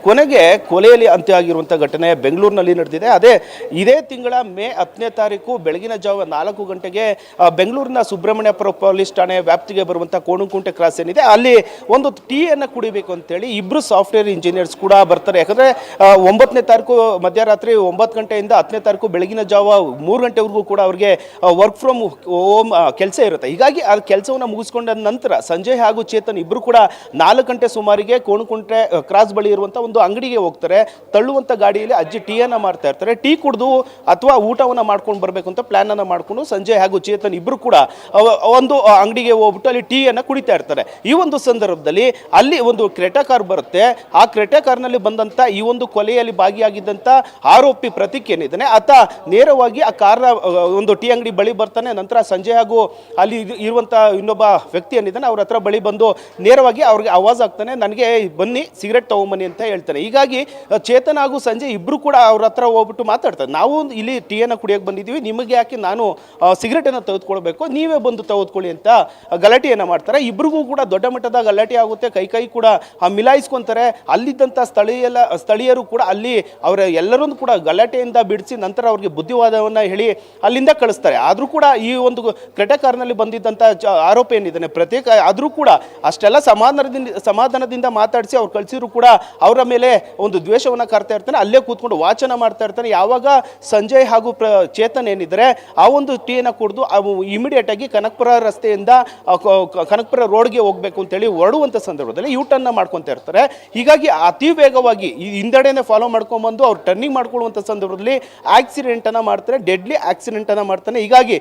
ಕೊನೆಗೆ ಕೊಲೆಯಲ್ಲಿ ಅಂತ್ಯ ಆಗಿರುವಂಥ ಘಟನೆ ಬೆಂಗಳೂರಿನಲ್ಲಿ ನಡೆದಿದೆ. ಅದೇ ಇದೇ ತಿಂಗಳ ಮೇ ಹತ್ತನೇ ತಾರೀಕು ಬೆಳಗಿನ ಜಾವ ನಾಲ್ಕು ಗಂಟೆಗೆ ಬೆಂಗಳೂರಿನ ಸುಬ್ರಹ್ಮಣ್ಯಪುರ ಪೊಲೀಸ್ ಠಾಣೆ ವ್ಯಾಪ್ತಿಗೆ ಬರುವಂಥ ಕೋಣುಕುಂಟೆ ಕ್ರಾಸ್ ಏನಿದೆ, ಅಲ್ಲಿ ಒಂದು ಟೀಯನ್ನು ಕುಡಿಬೇಕು ಅಂತೇಳಿ ಇಬ್ಬರು ಸಾಫ್ಟ್ವೇರ್ ಇಂಜಿನಿಯರ್ಸ್ ಕೂಡ ಬರ್ತಾರೆ. ಯಾಕಂದರೆ ಒಂಬತ್ತನೇ ತಾರೀಕು ಮಧ್ಯರಾತ್ರಿ ಒಂಬತ್ತು ಗಂಟೆಯಿಂದ ಹತ್ತನೇ ತಾರೀಕು ಬೆಳಗಿನ ಜಾವ ಮೂರು ಗಂಟೆವರೆಗೂ ಕೂಡ ಅವ್ರಿಗೆ ವರ್ಕ್ ಫ್ರಮ್ ಹೋಮ್ ಕೆಲಸ ಇರುತ್ತೆ. ಹೀಗಾಗಿ ಆ ಕೆಲಸವನ್ನು ಮುಗಿಸ್ಕೊಂಡ ನಂತರ ಸಂಜಯ್ ಹಾಗೂ ಚೇತನ್ ಇಬ್ಬರು ಕೂಡ ನಾಲ್ಕು ಗಂಟೆ ಸುಮಾರಿಗೆ ಕೋಣಕುಂಟೆ ಕ್ರಾಸ್ ಬಳಿ ಇರುವಂಥ ಒಂದು ಅಂಗಡಿಗೆ ಹೋಗ್ತಾರೆ. ತಳ್ಳುವಂಥ ಗಾಡಿಯಲ್ಲಿ ಅಜ್ಜಿ ಟೀಯನ್ನು ಮಾಡ್ತಾ ಇರ್ತಾರೆ. ಟೀ ಕುಡಿದು ಅಥವಾ ಊಟವನ್ನು ಮಾಡ್ಕೊಂಡು ಬರಬೇಕು ಅಂತ ಪ್ಲಾನ್ ಮಾಡಿಕೊಂಡು ಸಂಜಯ್ ಹಾಗೂ ಚೇತನ್ ಇಬ್ಬರು ಕೂಡ ಒಂದು ಅಂಗಡಿಗೆ ಹೋಗ್ಬಿಟ್ಟು ಅಲ್ಲಿ ಟೀಯನ್ನು ಕುಡಿತಾ ಇರ್ತಾರೆ. ಈ ಒಂದು ಸಂದರ್ಭದಲ್ಲಿ ಅಲ್ಲಿ ಒಂದು ಕ್ರೆಟಾ ಕಾರ್ ಬರುತ್ತೆ. ಆ ಕ್ರೆಟಾ ಕಾರ್ನಲ್ಲಿ ಬಂದಂಥ ಈ ಒಂದು ಕೊಲೆಯಲ್ಲಿ ಭಾಗಿಯಾಗಿದ್ದಂಥ ಆರೋಪಿ ಪ್ರತೀಕ್ ಏನಿದ್ದಾನೆ, ಆತ ನೇರವಾಗಿ ಆ ಕಾರ್ನ ಒಂದು ಟೀ ಅಂಗಡಿ ಬಳಿ ಬರ್ತಾನೆ. ನಂತರ ಸಂಜಯ್ ಹಾಗೂ ಅಲ್ಲಿ ಇರು- ಇರುವಂತ ಇನ್ನೊಬ್ಬ ವ್ಯಕ್ತಿ ಏನಿದ್ದಾನೆ ಅವ್ರ ಹತ್ರ ಬಳಿ ಬಂದು ನೇರವಾಗಿ ಅವ್ರಿಗೆ ಆವಾಜ್ ಆಗ್ತಾನೆ, ನನಗೆ ಬನ್ನಿ, ಸಿಗರೆಟ್ ತಗೊಂಬನ್ನಿ ಅಂತ ಹೇಳ್ತಾನೆ. ಹೀಗಾಗಿ ಚೇತನ್ ಹಾಗೂ ಸಂಜೆ ಇಬ್ರು ಕೂಡ ಅವ್ರ ಹತ್ರ ಹೋಗ್ಬಿಟ್ಟು ಮಾತಾಡ್ತಾರೆ. ನಾವು ಇಲ್ಲಿ ಟೀಯನ್ನು ಕುಡಿಯೋಕೆ ಬಂದಿದ್ದೀವಿ, ನಿಮಗೆ ಯಾಕೆ ನಾನು ಸಿಗರೆಟನ್ನು ತೆಗೆದುಕೊಳ್ಬೇಕು, ನೀವೇ ಬಂದು ತೆಗೆದುಕೊಳ್ಳಿ ಅಂತ ಗಲಾಟೆಯನ್ನು ಮಾಡ್ತಾರೆ. ಇಬ್ರಿಗೂ ಕೂಡ ದೊಡ್ಡ ಮಟ್ಟದ ಗಲಾಟೆ ಆಗುತ್ತೆ. ಕೈ ಕೈ ಕೂಡ ಮಿಲಾಯಿಸ್ಕೊಂತಾರೆ. ಅಲ್ಲಿದ್ದಂಥ ಸ್ಥಳೀಯ ಸ್ಥಳೀಯರು ಕೂಡ ಅಲ್ಲಿ ಅವರ ಎಲ್ಲರೂ ಕೂಡ ಗಲಾಟೆಯಿಂದ ಬಿಡಿಸಿ ನಂತರ ಅವ್ರಿಗೆ ಬುದ್ಧಿವಾದವನ್ನು ಹೇಳಿ ಅಲ್ಲಿಂದ ಕಳಿಸ್ತಾರೆ. ಆದರೂ ಕೂಡ ಈ ಒಂದು ಕ್ರೆಟಾ ಕಾರ್ನಲ್ಲಿ ಬಂದಿದ್ದಂಥ ಆರೋಪ ಏನಿದ್ದಾನೆ, ಪ್ರತ್ಯೇಕ ಆದರೂ ಕೂಡ ಅಷ್ಟೆಲ್ಲ ಸಮಾಧಾನದಿಂದ ಸಮಾಧಾನದಿಂದ ಮಾತಾಡಿಸಿ ಅವ್ರು ಕಳಿಸಿದ್ರು ಕೂಡ ಅವರ ಮೇಲೆ ಒಂದು ದ್ವೇಷವನ್ನು ಕರ್ತಾ ಇರ್ತಾನೆ. ಅಲ್ಲೇ ಕೂತ್ಕೊಂಡು ವಾಚನ ಮಾಡ್ತಾ ಇರ್ತಾನೆ. ಯಾವಾಗ ಸಂಜಯ್ ಹಾಗೂ ಪ್ರ, ಚೇತನ್ ಏನಿದ್ದಾರೆ ಆ ಒಂದು ಟೀಯನ್ನು ಕುಡಿದು ಅವು ಇಮಿಡಿಯೇಟ್ ಆಗಿ ಕನಕಪುರ ರಸ್ತೆಯಿಂದ ಕನಕಪುರ ರೋಡ್ಗೆ ಹೋಗಬೇಕು ಅಂತೇಳಿ ಹೊರಡುವಂಥ ಸಂದರ್ಭದಲ್ಲಿ ಯೂ ಟರ್ನ್ ಮಾಡ್ಕೊತಾ ಇರ್ತಾರೆ. ಹೀಗಾಗಿ ಅತಿ ವೇಗವಾಗಿ ಹಿಂದೆಡೆನೆ ಫಾಲೋ ಮಾಡ್ಕೊಂಬಂದು ಅವ್ರು ಟರ್ನಿಂಗ್ ಮಾಡ್ಕೊಳ್ಳುವಂಥ ಸಂದರ್ಭದಲ್ಲಿ ಆಕ್ಸಿಡೆಂಟನ್ನು ಮಾಡ್ತಾರೆ. ಡೆಡ್ಲಿ ಆಕ್ಸಿಡೆಂಟನ್ನು ಮಾಡ್ತಾನೆ. ಹೀಗಾಗಿ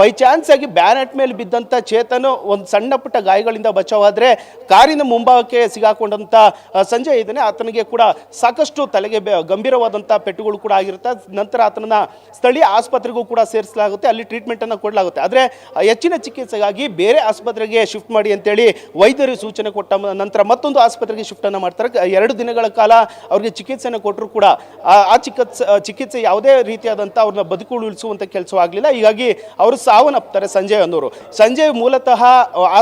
ಬೈ ಚಾನ್ಸ್ ಆಗಿ ಬ್ಯಾನೆಟ್ ಮೇಲೆ ಬಿದ್ದಂಥ ಚೇತನು ಒಂದು ಸಣ್ಣ ಪುಟ್ಟ ಗಾಯಗಳಿಂದ ಬಚಾವಾದರೆ ಕಾರಿನ ಮುಂಭಾಗಕ್ಕೆ ಸಿಗಾಕೊಂಡಂಥ ಆ, ಸಂಜಯ್ ಇದ್ದಾನೆ. ಆತನಿಗೆ ಕೂಡ ಸಾಕಷ್ಟು ತಲೆಗೆ ಗಂಭೀರವಾದಂಥ ಪೆಟ್ಟುಗಳು ಕೂಡ ಆಗಿರುತ್ತೆ. ನಂತರ ಆತನನ್ನ ಸ್ಥಳೀಯ ಆಸ್ಪತ್ರೆಗೂ ಕೂಡ ಸೇರಿಸಲಾಗುತ್ತೆ. ಅಲ್ಲಿ ಟ್ರೀಟ್ಮೆಂಟನ್ನು ಕೊಡಲಾಗುತ್ತೆ. ಆದರೆ ಹೆಚ್ಚಿನ ಚಿಕಿತ್ಸೆಗಾಗಿ ಬೇರೆ ಆಸ್ಪತ್ರೆಗೆ ಶಿಫ್ಟ್ ಮಾಡಿ ಅಂತೇಳಿ ವೈದ್ಯರು ಸೂಚನೆ ಕೊಟ್ಟ ನಂತರ ಮತ್ತೊಂದು ಆಸ್ಪತ್ರೆಗೆ ಶಿಫ್ಟನ್ನು ಮಾಡ್ತಾರೆ. ಎರಡು ದಿನಗಳ ಕಾಲ ಅವರಿಗೆ ಚಿಕಿತ್ಸೆಯನ್ನು ಕೊಟ್ಟರು ಕೂಡ ಆ- ಆ ಚಿಕಿತ್ಸೆ ಆ ಚಿಕಿತ್ಸೆ ಯಾವುದೇ ರೀತಿಯಾದಂಥ ಅವ್ರನ್ನ ಕೆಲಸ ಕೆಲಸವಾಗಲಿಲ್ಲ. ಹೀಗಾಗಿ ಅವರು ಸಾವನ್ನಪ್ತಾರೆ ಸಂಜಯ್ ಅನ್ನೋರು. ಸಂಜಯ್ ಮೂಲತಃ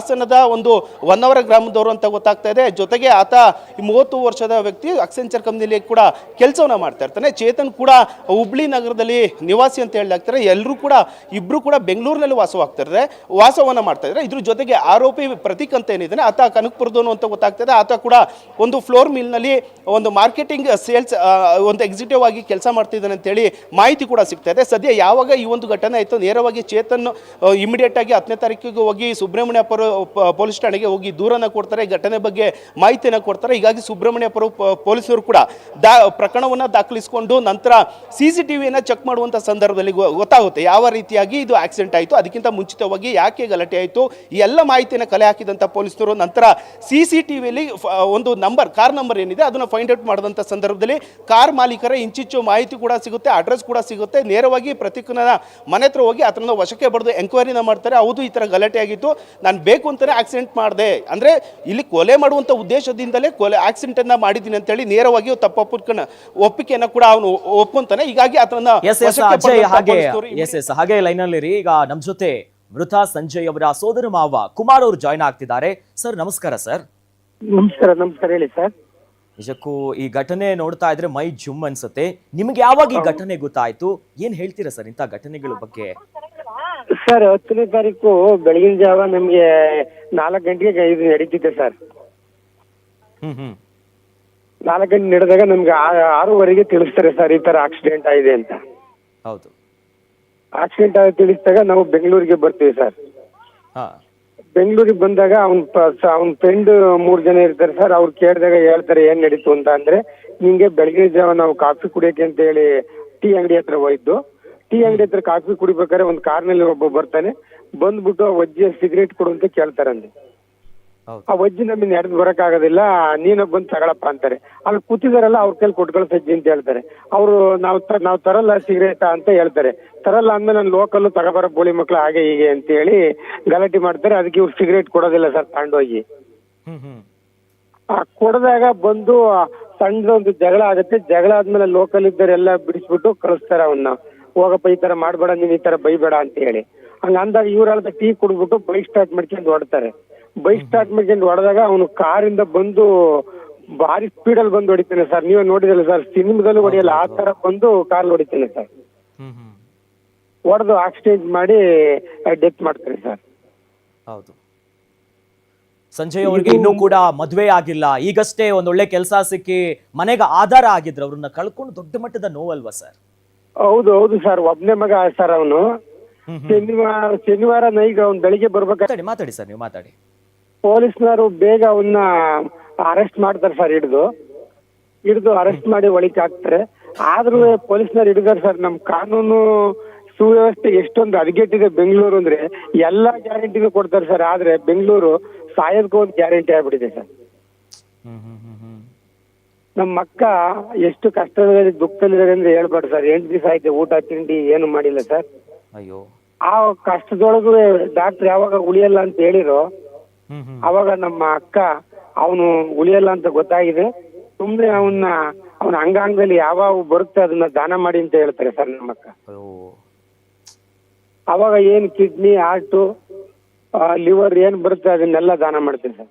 ಹಾಸನದ ಒಂದು ಹೊನ್ನವರ ಗ್ರಾಮದವರು ಅಂತ ಗೊತ್ತಾಗ್ತಾ ಇದೆ. ಜೊತೆಗೆ ಆತ ಮೂವತ್ತು ವರ್ಷದ ವ್ಯಕ್ತಿ ಅಕ್ಸೆಂಚರ್ ಕಂಪ್ನಿಲಿ ಕೂಡ ಕೆಲಸವನ್ನ ಮಾಡ್ತಾ ಇರ್ತಾನೆ. ಚೇತನ್ ಕೂಡ ಹುಬ್ಳಿ ನಗರದಲ್ಲಿ ನಿವಾಸಿ ಅಂತ ಹೇಳಲಾಗ್ತಾರೆ ಎಲ್ಲರೂ ಕೂಡ, ಇಬ್ರು ಕೂಡ ಬೆಂಗಳೂರಿನಲ್ಲಿ ವಾಸವಾಗ್ತಾರೆ ವಾಸವನ್ನ ಮಾಡ್ತಾ ಇದ್ದಾರೆ. ಇದ್ರ ಜೊತೆಗೆ ಆರೋಪಿ ಪ್ರತೀಕ್ ಅಂತ ಏನಿದ್ದಾನೆ ಆತ ಕನಕಪುರದವನು ಅಂತ ಗೊತ್ತಾಗ್ತದೆ ಆತ ಕೂಡ ಒಂದು ಫ್ಲೋರ್ ಮಿಲ್ನಲ್ಲಿ ಒಂದು ಮಾರ್ಕೆಟಿಂಗ್ ಸೇಲ್ಸ್ ಒಂದು ಎಕ್ಸಿಕ್ಯೂಟಿವ್ ಆಗಿ ಕೆಲಸ ಮಾಡ್ತಿದ್ದಾನೆ ಅಂತೇಳಿ ಮಾಹಿತಿ ಕೂಡ ಸಿಗ್ತಾ ಇದೆ. ಸದ್ಯ ಯಾವಾಗ ಈ ಒಂದು ಘಟನೆ ಆಯಿತು, ನೇರವಾಗಿ ಚೇತನ್ ಇಮಿಡಿಯೇಟ್ ಆಗಿ ಹತ್ತನೇ ತಾರೀಕಿಗೆ ಹೋಗಿ ಸುಬ್ರಹ್ಮಣ್ಯಪುರ ಪ- ಪೊಲೀಸ್ ಠಾಣೆಗೆ ಹೋಗಿ ದೂರನ್ನ ಕೊಡ್ತಾರೆ ಘಟನೆ ಬಗ್ಗೆ ಮಾಹಿತಿಯನ್ನು ಕೊಡ್ತಾರೆ. ಹೀಗಾಗಿ ಸುಬ್ರಹ್ಮಣ್ಯಪುರ ಪೊಲೀಸರು ಕೂಡ ದಾ, ಪ್ರಕರಣವನ್ನು ದಾಖಲಿಸಿಕೊಂಡು ನಂತರ ಸಿ ಸಿ ಟಿ ವಿಯನ್ನು ಚೆಕ್ ಮಾಡುವಂಥ ಸಂದರ್ಭದಲ್ಲಿ ಗೊತ್ತಾಗುತ್ತೆ ಯಾವ ರೀತಿಯಾಗಿ ಇದು ಆಕ್ಸಿಡೆಂಟ್ ಆಯಿತು. ಅದಕ್ಕಿಂತ ಮುಂಚಿತವಾಗಿ ಯಾಕೆ ಗಲಾಟೆ ಆಯಿತು. ಈ ಎಲ್ಲ ಮಾಹಿತಿಯನ್ನು ಕಲೆ ಹಾಕಿದಂಥ ಪೊಲೀಸರು ನಂತರ ಸಿ ಸಿ ಟಿ ವಿಯಲ್ಲಿ ಒಂದು ನಂಬರ್, ಕಾರ್ ನಂಬರ್ ಏನಿದೆ ಅದನ್ನು ಫೈಂಡ್ ಔಟ್ ಮಾಡಿದಂಥ ಸಂದರ್ಭದಲ್ಲಿ ಕಾರ್ ಮಾಲೀಕರ ಇಂಚಿಚ್ಚು ಮಾಹಿತಿ ಕೂಡ ಸಿಗುತ್ತೆ, ಅಡ್ರೆಸ್ ಕೂಡ ಸಿಗುತ್ತೆ. ನೇರವಾಗಿ ಪ್ರತಿಕ್ರಿಯನ ಮನೆ ಹತ್ರ ಹೋಗಿ ಅದನ್ನು ವಶಕ್ಕೆ ಬರೆದು ಎಂಕ್ವೈರಿನ ಮಾಡ್ತಾರೆ. ಹೌದು, ಈ ಥರ ಗಲಾಟೆ ಆಗಿತ್ತು. ನಾನು ಬೇಕು ಅಂತಲೇ ಆಕ್ಸಿಡೆಂಟ್ ಮಾಡಿದೆ. ಅಂದರೆ ಇಲ್ಲಿ ಕೊಲೆ ಮಾಡುವಂಥ ಉದ್ದೇಶದಿಂದಲೇ ಕೊಲೆ ಆಕ್ಸಿಡೆಂಟನ್ನು ಮಾಡಿದ್ದೀನಿ ಅಂತೇಳಿ ನೇರವಾಗಿ ತಪ್ಪು ಒಪ್ಪಿಕೆಯನ್ನ ಒಪ್ಪಿಗೆಯನ್ನು ಕೂಡ ಅವನು ಒಪ್ಪಂತಾನೆ ಹೀಗಾಗಿ ಅದನ್ನ ಎಸ್ ಎಸ್ ಅಜಯ್ ಹಾಗೆ. ಎಸ್ ಎಸ್ ಹಾಗೆ ಲೈನಲ್ಲಿರಿ ಈಗ ನಮ್ಮ ಜೊತೆ ಮೃತ ಸಂಜಯ್ ಅವರ ಸೋದರ ಮಾವ ಕುಮಾರ್ ಅವರು ಜಾಯ್ನ್ ಆಗ್ತಿದ್ದಾರೆ. ಸರ್ ನಮಸ್ಕಾರ ಸರ್. ನಮಸ್ಕಾರ ನಮಸ್ಕಾರ ಹೇಳಿ ಸರ್. ನಿಜಕ್ಕೂ ಈ ಘಟನೆ ನೋಡ್ತಾ ಇದ್ರೆ ಮೈ ಜುಮ್ ಅನ್ಸುತ್ತೆ. ನಿಮ್ಗೆ ಯಾವಾಗ ಈ ಘಟನೆ ಗೊತ್ತಾಯ್ತು? ಏನ್ ಹೇಳ್ತೀರಾ ಸರ್ ಇಂಥ ಘಟನೆಗಳ ಬಗ್ಗೆ? ಸರ್ ಹತ್ತನೇ ತಾರೀಕು ಬೆಳಗಿನ ಜಾವ ನಮ್ಗೆ ನಾಲ್ಕು ಗಂಟೆಗೆ ಇದು ನಡೀತಿದೆ ಸರ್. ಹ್ಮ್ ಹ್ಮ್. ನಾಲ್ಕು ಗಂಟೆ ನಡೆದಾಗ ನಮ್ಗೆ ಆ- ಆರೂವರೆಗೆ ತಿಳಿಸ್ತಾರೆ ಸರ್ ಈ ತರ ಆಕ್ಸಿಡೆಂಟ್ ಆಗಿದೆ ಅಂತ. ಹೌದು. ಆಕ್ಸಿಡೆಂಟ್ ಆಗಿ ತಿಳಿಸಿದಾಗ ನಾವು ಬೆಂಗಳೂರಿಗೆ ಬರ್ತೀವಿ ಸರ್. ಹಾ. ಬೆಂಗಳೂರಿಗೆ ಬಂದಾಗ ಅವ್ನ ಅವ್ನ ಫ್ರೆಂಡ್ ಮೂರ್ ಜನ ಇರ್ತಾರೆ ಸರ್. ಅವ್ರು ಕೇಳಿದಾಗ ಹೇಳ್ತಾರೆ ಏನ್ ನಡೀತು ಅಂತ ಅಂದ್ರೆ ನಿಂಗೆ ಬೆಳಗಿನ ಜಾವ ನಾವು ಕಾಫಿ ಕುಡಿಯಕ್ಕೆ ಅಂತ ಹೇಳಿ ಟೀ ಅಂಗಡಿ ಹತ್ರ ಹೋಯ್ತು ಟೀ ಅಂಗಡಿ ಹತ್ರ ಕಾಫಿ ಕುಡಿಬೇಕಾದ್ರೆ ಒಂದ್ ಕಾರ್ನಲ್ಲಿ ಒಬ್ಬ ಬರ್ತಾನೆ ಬಂದ್ಬಿಟ್ಟು ಆ ಅಜ್ಜಿ ಸಿಗರೇಟ್ ಕೊಡು ಅಂತ ಕೇಳ್ತಾರಂತೆ ಆ ವಜ್ಜಿ ನಮ್ಮಿಂದ ನಡೆದು ಬರಕ್ ಆಗೋದಿಲ್ಲ ನೀನ ಬಂದು ತಗಳಪ್ಪ ಅಂತಾರೆ. ಅಲ್ಲಿ ಕೂತಿದಾರಲ್ಲ ಅವ್ರ ಕೈಲಿ ಕೊಟ್ಕೊಳ್ಳೋ ಸಜ್ಜಿ ಅಂತ ಹೇಳ್ತಾರೆ. ಅವರು ನಾವು ನಾವ್ ತರಲ್ಲ ಸಿಗರೇಟ್ ಅಂತ ಹೇಳ್ತಾರೆ. ತರಲ್ಲ ಅಂದ್ಮೇಲೆ ನಾನು ಲೋಕಲ್ ತಗಬಾರ ಬೋಳಿ ಮಕ್ಳು ಹಾಗೆ ಹೀಗೆ ಅಂತ ಹೇಳಿ ಗಲಾಟೆ ಮಾಡ್ತಾರೆ. ಅದಕ್ಕೆ ಇವ್ರು ಸಿಗರೇಟ್ ಕೊಡೋದಿಲ್ಲ ಸರ್ ತಗೊಂಡೋಗಿ. ಆ ಕೊಡದಾಗ ಬಂದು ಸಣ್ಣದೊಂದು ಜಗಳ ಆಗುತ್ತೆ. ಜಗಳ ಆದ್ಮೇಲೆ ಲೋಕಲ್ ಇದ್ದವರೆಲ್ಲ ಬಿಡಿಸ್ಬಿಟ್ಟು ಕಳಿಸ್ತಾರೆ ಅವನ್ನ ಹೋಗಪ್ಪ ಈ ತರ ಮಾಡ್ಬೇಡ ನೀನ್ ಈ ತರ ಬೈಬೇಡ ಅಂತ ಹೇಳಿ. ಹಂಗ ಅಂದಾಗ ಇವ್ರ ಟೀ ಕುಡ್ಬಿಟ್ಟು ಬೈಕ್ ಸ್ಟಾರ್ಟ್ ಮಾಡ್ಕೊಂಡು ಹೊಡ್ತಾರೆ ಬೈಕ್ ಸ್ಟಾರ್ಟ್ ಮಾಡ್ಕೊಂಡು ಹೊಡೆದಾಗ ಅವನು ಕಾರಿಂದ ಬಂದು ಭಾರಿ ಸ್ಪೀಡಲ್ಲಿ ಬಂದು ಹೊಡಿತಾನೆ ಸರ್. ನೀವೇ ನೋಡಿದಿಲ್ಲ ಸರ್ ಸಿನಿಮಾದಲ್ಲಿ ಹೊಡೆಯಲ್ಲ ಆ ತರ ಬಂದು ಕಾರ್ ಹೊಡಿತೇನೆ ಸರ್. ಹೊಡೆದು ಆಕ್ಸಿಡೆಂಟ್ ಮಾಡಿ ಡೆತ್ ಮಾಡ್ತಾರೆ ಸರ್. ಹೌದು. ಸಂಜಯ್ ಅವ್ರಿಗೆ ಇನ್ನೂ ಕೂಡ ಮದುವೆ ಆಗಿಲ್ಲ. ಈಗಷ್ಟೇ ಒಂದ್ ಒಳ್ಳೆ ಕೆಲಸ ಸಿಕ್ಕಿ ಮನೆಗೆ ಆಧಾರ ಆಗಿದ್ರು. ಅವ್ರನ್ನ ಕಳ್ಕೊಂಡು ದೊಡ್ಡ ಮಟ್ಟದ ನೋವಲ್ವಾ ಸರ್? ಹೌದು ಹೌದು ಸರ್ ಒಬ್ನೇ ಮಗ ಸರ್ ಅವನು. ಹ್ಮ್ ಹ್ಮ್. ಶನಿವಾರ ಶನಿವಾರ ನೈಗ್ ಅವ್ನು ಬೆಳಿಗ್ಗೆ ಬರ್ಬೇಕಾದ್ರೆ ಮಾತಾಡಿ ಮಾತಾಡಿ ಸರ್ ನೀವು ಮಾತಾಡಿ. ಪೊಲೀಸ್ನವರು ಬೇಗ ಅವನ್ನ ಅರೆಸ್ಟ್ ಮಾಡ್ತಾರೆ ಸರ್ ಹಿಡಿದು. ಹಿಡಿದು ಅರೆಸ್ಟ್ ಮಾಡಿ ಒಳಗೆ ಹಾಕ್ತಾರೆ. ಆದ್ರೂ ಪೊಲೀಸ್ನವ್ರು ಹಿಡಿದಾರೆ ಸರ್ ನಮ್ಮ ಕಾನೂನು ಸುವ್ಯವಸ್ಥೆ ಎಷ್ಟೊಂದು ಹದಗೆಟ್ಟಿದೆ ಬೆಂಗಳೂರು ಅಂದ್ರೆ ಎಲ್ಲಾ ಗ್ಯಾರಂಟಿನೂ ಕೊಡ್ತಾರೆ ಸರ್ ಆದ್ರೆ ಬೆಂಗಳೂರು ಸಾಯೋದಕ್ಕೂ ಒಂದು ಗ್ಯಾರಂಟಿ ಆಗ್ಬಿಟ್ಟಿದೆ ಸರ್ ಹ್ಮ್ ಹ್ಮ್. ನಮ್ಮ ಅಕ್ಕ ಎಷ್ಟು ಕಷ್ಟದಲ್ಲಿ ದುಃಖದಲ್ಲಿದ್ದಾರೆ ಅಂದ್ರೆ ಹೇಳ್ಬಾರ್ದು ಸರ್. ಎಂಟು ದಿವಸ ಆಯ್ತು ಊಟ ತಿಂಡಿ ಏನು ಮಾಡಿಲ್ಲ ಸರ್. ಅಯ್ಯೋ. ಆ ಕಷ್ಟದೊಳಗೂ ಡಾಕ್ಟರ್ ಯಾವಾಗ ಉಳಿಯಲ್ಲ ಅಂತ ಹೇಳಿರೋ ಅವಾಗ ನಮ್ಮ ಅಕ್ಕ ಅವನು ಉಳಿಯಲ್ಲ ಅಂತ ಗೊತ್ತಾಗಿದೆ. ಸುಮ್ಮನೆ ಅವನ್ನ ಅವನ ಅಂಗಾಂಗದಲ್ಲಿ ಯಾವಾಗ ಬರುತ್ತೆ ಅದನ್ನ ದಾನ ಮಾಡಿ ಅಂತ ಹೇಳ್ತಾರೆ ಸರ್ ನಮ್ಮ ಅಕ್ಕ. ಅವಾಗ ಏನ್ ಕಿಡ್ನಿ ಹಾರ್ಟು ಲಿವರ್ ಏನ್ ಬರುತ್ತೆ ಅದನ್ನೆಲ್ಲ ದಾನ ಮಾಡ್ತೀನಿ ಸರ್.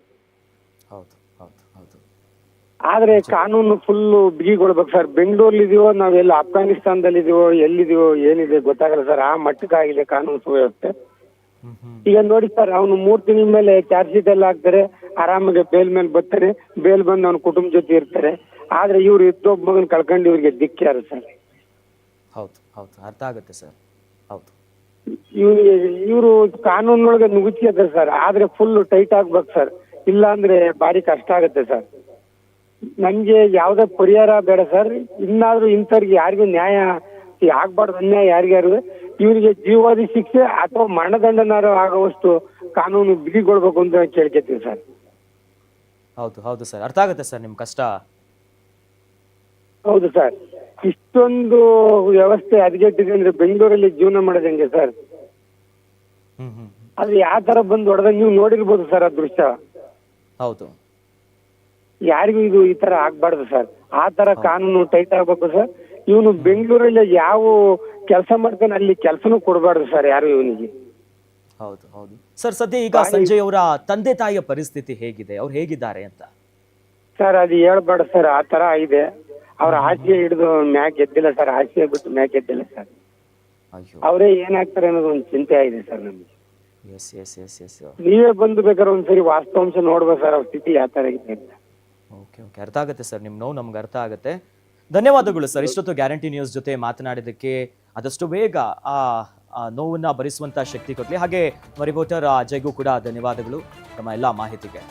ಆದ್ರೆ ಕಾನೂನು ಫುಲ್ ಬಿಗಿಗೊಳ್ಬೇಕು ಸರ್ ಬೆಂಗಳೂರಲ್ಲಿ ಇದೀವೋ ನಾವೆಲ್ಲ ಅಫ್ಘಾನಿಸ್ತಾನದಲ್ಲಿ ಇದೀವೋ ಎಲ್ಲಿದೀವೋ ಏನಿದೆ ಗೊತ್ತಾಗಲ್ಲ ಸರ್ ಆ ಮಟ್ಟಕ್ಕಾಗಿದೆ ಕಾನೂನು ಸುವ್ಯವಸ್ಥೆ. ಈಗ ನೋಡಿ ಸರ್ ಅವನು ಮೂರ್ ತಿಂಗಳ ಮೇಲೆ ಚಾರ್ಜ್ ಶೀಟ್ ಎಲ್ಲ ಹಾಕ್ತಾರೆ. ಆರಾಮಾಗಿ ಬೇಲ್ ಮೇಲೆ ಬರ್ತಾರೆ. ಬೇಲ್ ಬಂದು ಅವನ ಕುಟುಂಬ ಜೊತೆ ಇರ್ತಾರೆ. ಆದ್ರೆ ಇವ್ರು ಇದ್ದೊಬ್ಬ ಮಗನ್ ಕಳ್ಕೊಂಡು ಇವ್ರಿಗೆ ದಿಕ್ಕ್ಯಾರು ಸರ್ ಹೌದು ಹೌದು. ಅರ್ಥ ಆಗುತ್ತೆ ಸರ್ ಹೌದು. ಇವ್ರಿಗೆ ಇವರು ಕಾನೂನೊಳಗೆ ನುಗ್ಗಿದ್ದಾರೆ ಸರ್ ಆದ್ರೆ ಫುಲ್ ಟೈಟ್ ಆಗ್ಬೇಕು ಸರ್ ಇಲ್ಲ ಅಂದ್ರೆ ಭಾರಿ ಕಷ್ಟ ಆಗುತ್ತೆ ಸರ್ ನಮ್ಗೆ ಯಾವ್ದೇ ಪರಿಹಾರ ಬೇಡ ಸರ್. ಇನ್ನಾದ್ರೂ ಇಂಥವ್ರಿಗೆ ಯಾರಿಗೂ ನ್ಯಾಯ ಆಗ್ಬಾರ್ದು ಅನ್ಯಾಯ ಯಾರಿಗಾರು ಇವರಿಗೆ ಜೀವಾದಿ ಶಿಕ್ಷೆ ಅಥವಾ ಮರಣದಂಡನಾರು ಆಗುವಷ್ಟು ಕಾನೂನು ಬಿಗಿಗೊಳ್ಬೇಕು ಅಂತ ಕೇಳ್ಕೊತೀವಿ ಸರ್. ಹೌದು ಹೌದು ಸರ್. ಅರ್ಥ ಆಗುತ್ತೆ ಸರ್ ನಿಮ್ ಕಷ್ಟ. ಹೌದು ಸರ್. ಇಷ್ಟೊಂದು ವ್ಯವಸ್ಥೆ ಹದಗೆಟ್ಟಿದೆ ಅಂದ್ರೆ ಬೆಂಗಳೂರಲ್ಲಿ ಜೀವನ ಮಾಡೋದು ಹೆಂಗೆ ಸರ್. ಅದು ಯಾವ ತರ ಬಂದು ಹೊಡೆದ ನೀವು ನೋಡಿರ್ಬೋದು ಸರ್ ಆ ದೃಶ್ಯ ಹೌದು. ಯಾರಿಗೂ ಇದು ಈ ತರ ಆಗ್ಬಾರ್ದು ಸರ್. ಆ ತರ ಕಾನೂನು ಟೈಟ್ ಆಗ್ಬೇಕು ಸರ್. ಇವನು ಬೆಂಗಳೂರಲ್ಲಿ ಯಾವ ಕೆಲಸ ಮಾಡ್ತಾನೆ ಅಲ್ಲಿ ಕೆಲಸನೂ ಕೊಡಬಾರ್ದು ಸರ್ ಯಾರು ಇವನಿಗೆ. ಹೌದು ಹೌದು. ಸರ್ ಸದ್ಯ ಈಗ ಸಂಜಯ್ ಅವರ ತಂದೆ ತಾಯಿಯ ಪರಿಸ್ಥಿತಿ ಹೇಗಿದೆ? ಅವ್ರು ಹೇಗಿದ್ದಾರೆ ಅಂತ? ಸರ್ ಅದು ಹೇಳ್ಬಾರ್ದು ಸರ್. ಆ ತರ ಇದೆ ಅವ್ರ ಆಸೆ ಹಿಡಿದು ಮ್ಯಾಕ್ ಎದ್ದಿಲ್ಲ ಸರ್. ಆಸೆ ಬಿಟ್ಟು ಮ್ಯಾಕ್ ಎದ್ದಿಲ್ಲ ಸರ್. ಅವರೇ ಏನಾಗ್ತಾರೆ ಅನ್ನೋದು ಒಂದು ಚಿಂತೆ ಆಗಿದೆ ಸರ್ ನಮ್ಗೆ. ಎಸ್ ಎಸ್ ಎಸ್ ಎಸ್ ನೀವೇ ಬಂದು ಬೇಕಾದ್ರೆ ಒಂದ್ಸರಿ ವಾಸ್ತವಾಂಶ ನೋಡ್ಬೇಕು ಸರ್ ಅವ್ರ ಸ್ಥಿತಿ ಯಾವ ತರ ಇದೆ ಅಂತ. ಓಕೆ ಅರ್ಥ ಆಗುತ್ತೆ ಸರ್ ನಿಮ್ಮ ನೋವು ನಮ್ಗೆ ಅರ್ಥ ಆಗುತ್ತೆ. ಧನ್ಯವಾದಗಳು ಸರ್, ಇಷ್ಟೊತ್ತು ಗ್ಯಾರಂಟಿ ನ್ಯೂಸ್ ಜೊತೆ ಮಾತನಾಡಿದ್ದಕ್ಕೆ ಆದಷ್ಟು ಬೇಗ ಆ ನೋವನ್ನ ಭರಿಸುವಂತ ಶಕ್ತಿ ಕೊಡಲಿ ಹಾಗೆ ರಿಪೋರ್ಟರ್ ಅಜಯ್ಗೂ ಕೂಡ ಧನ್ಯವಾದಗಳು. ನಮ್ಮ ಎಲ್ಲ ಮಾಹಿತಿಗೆ.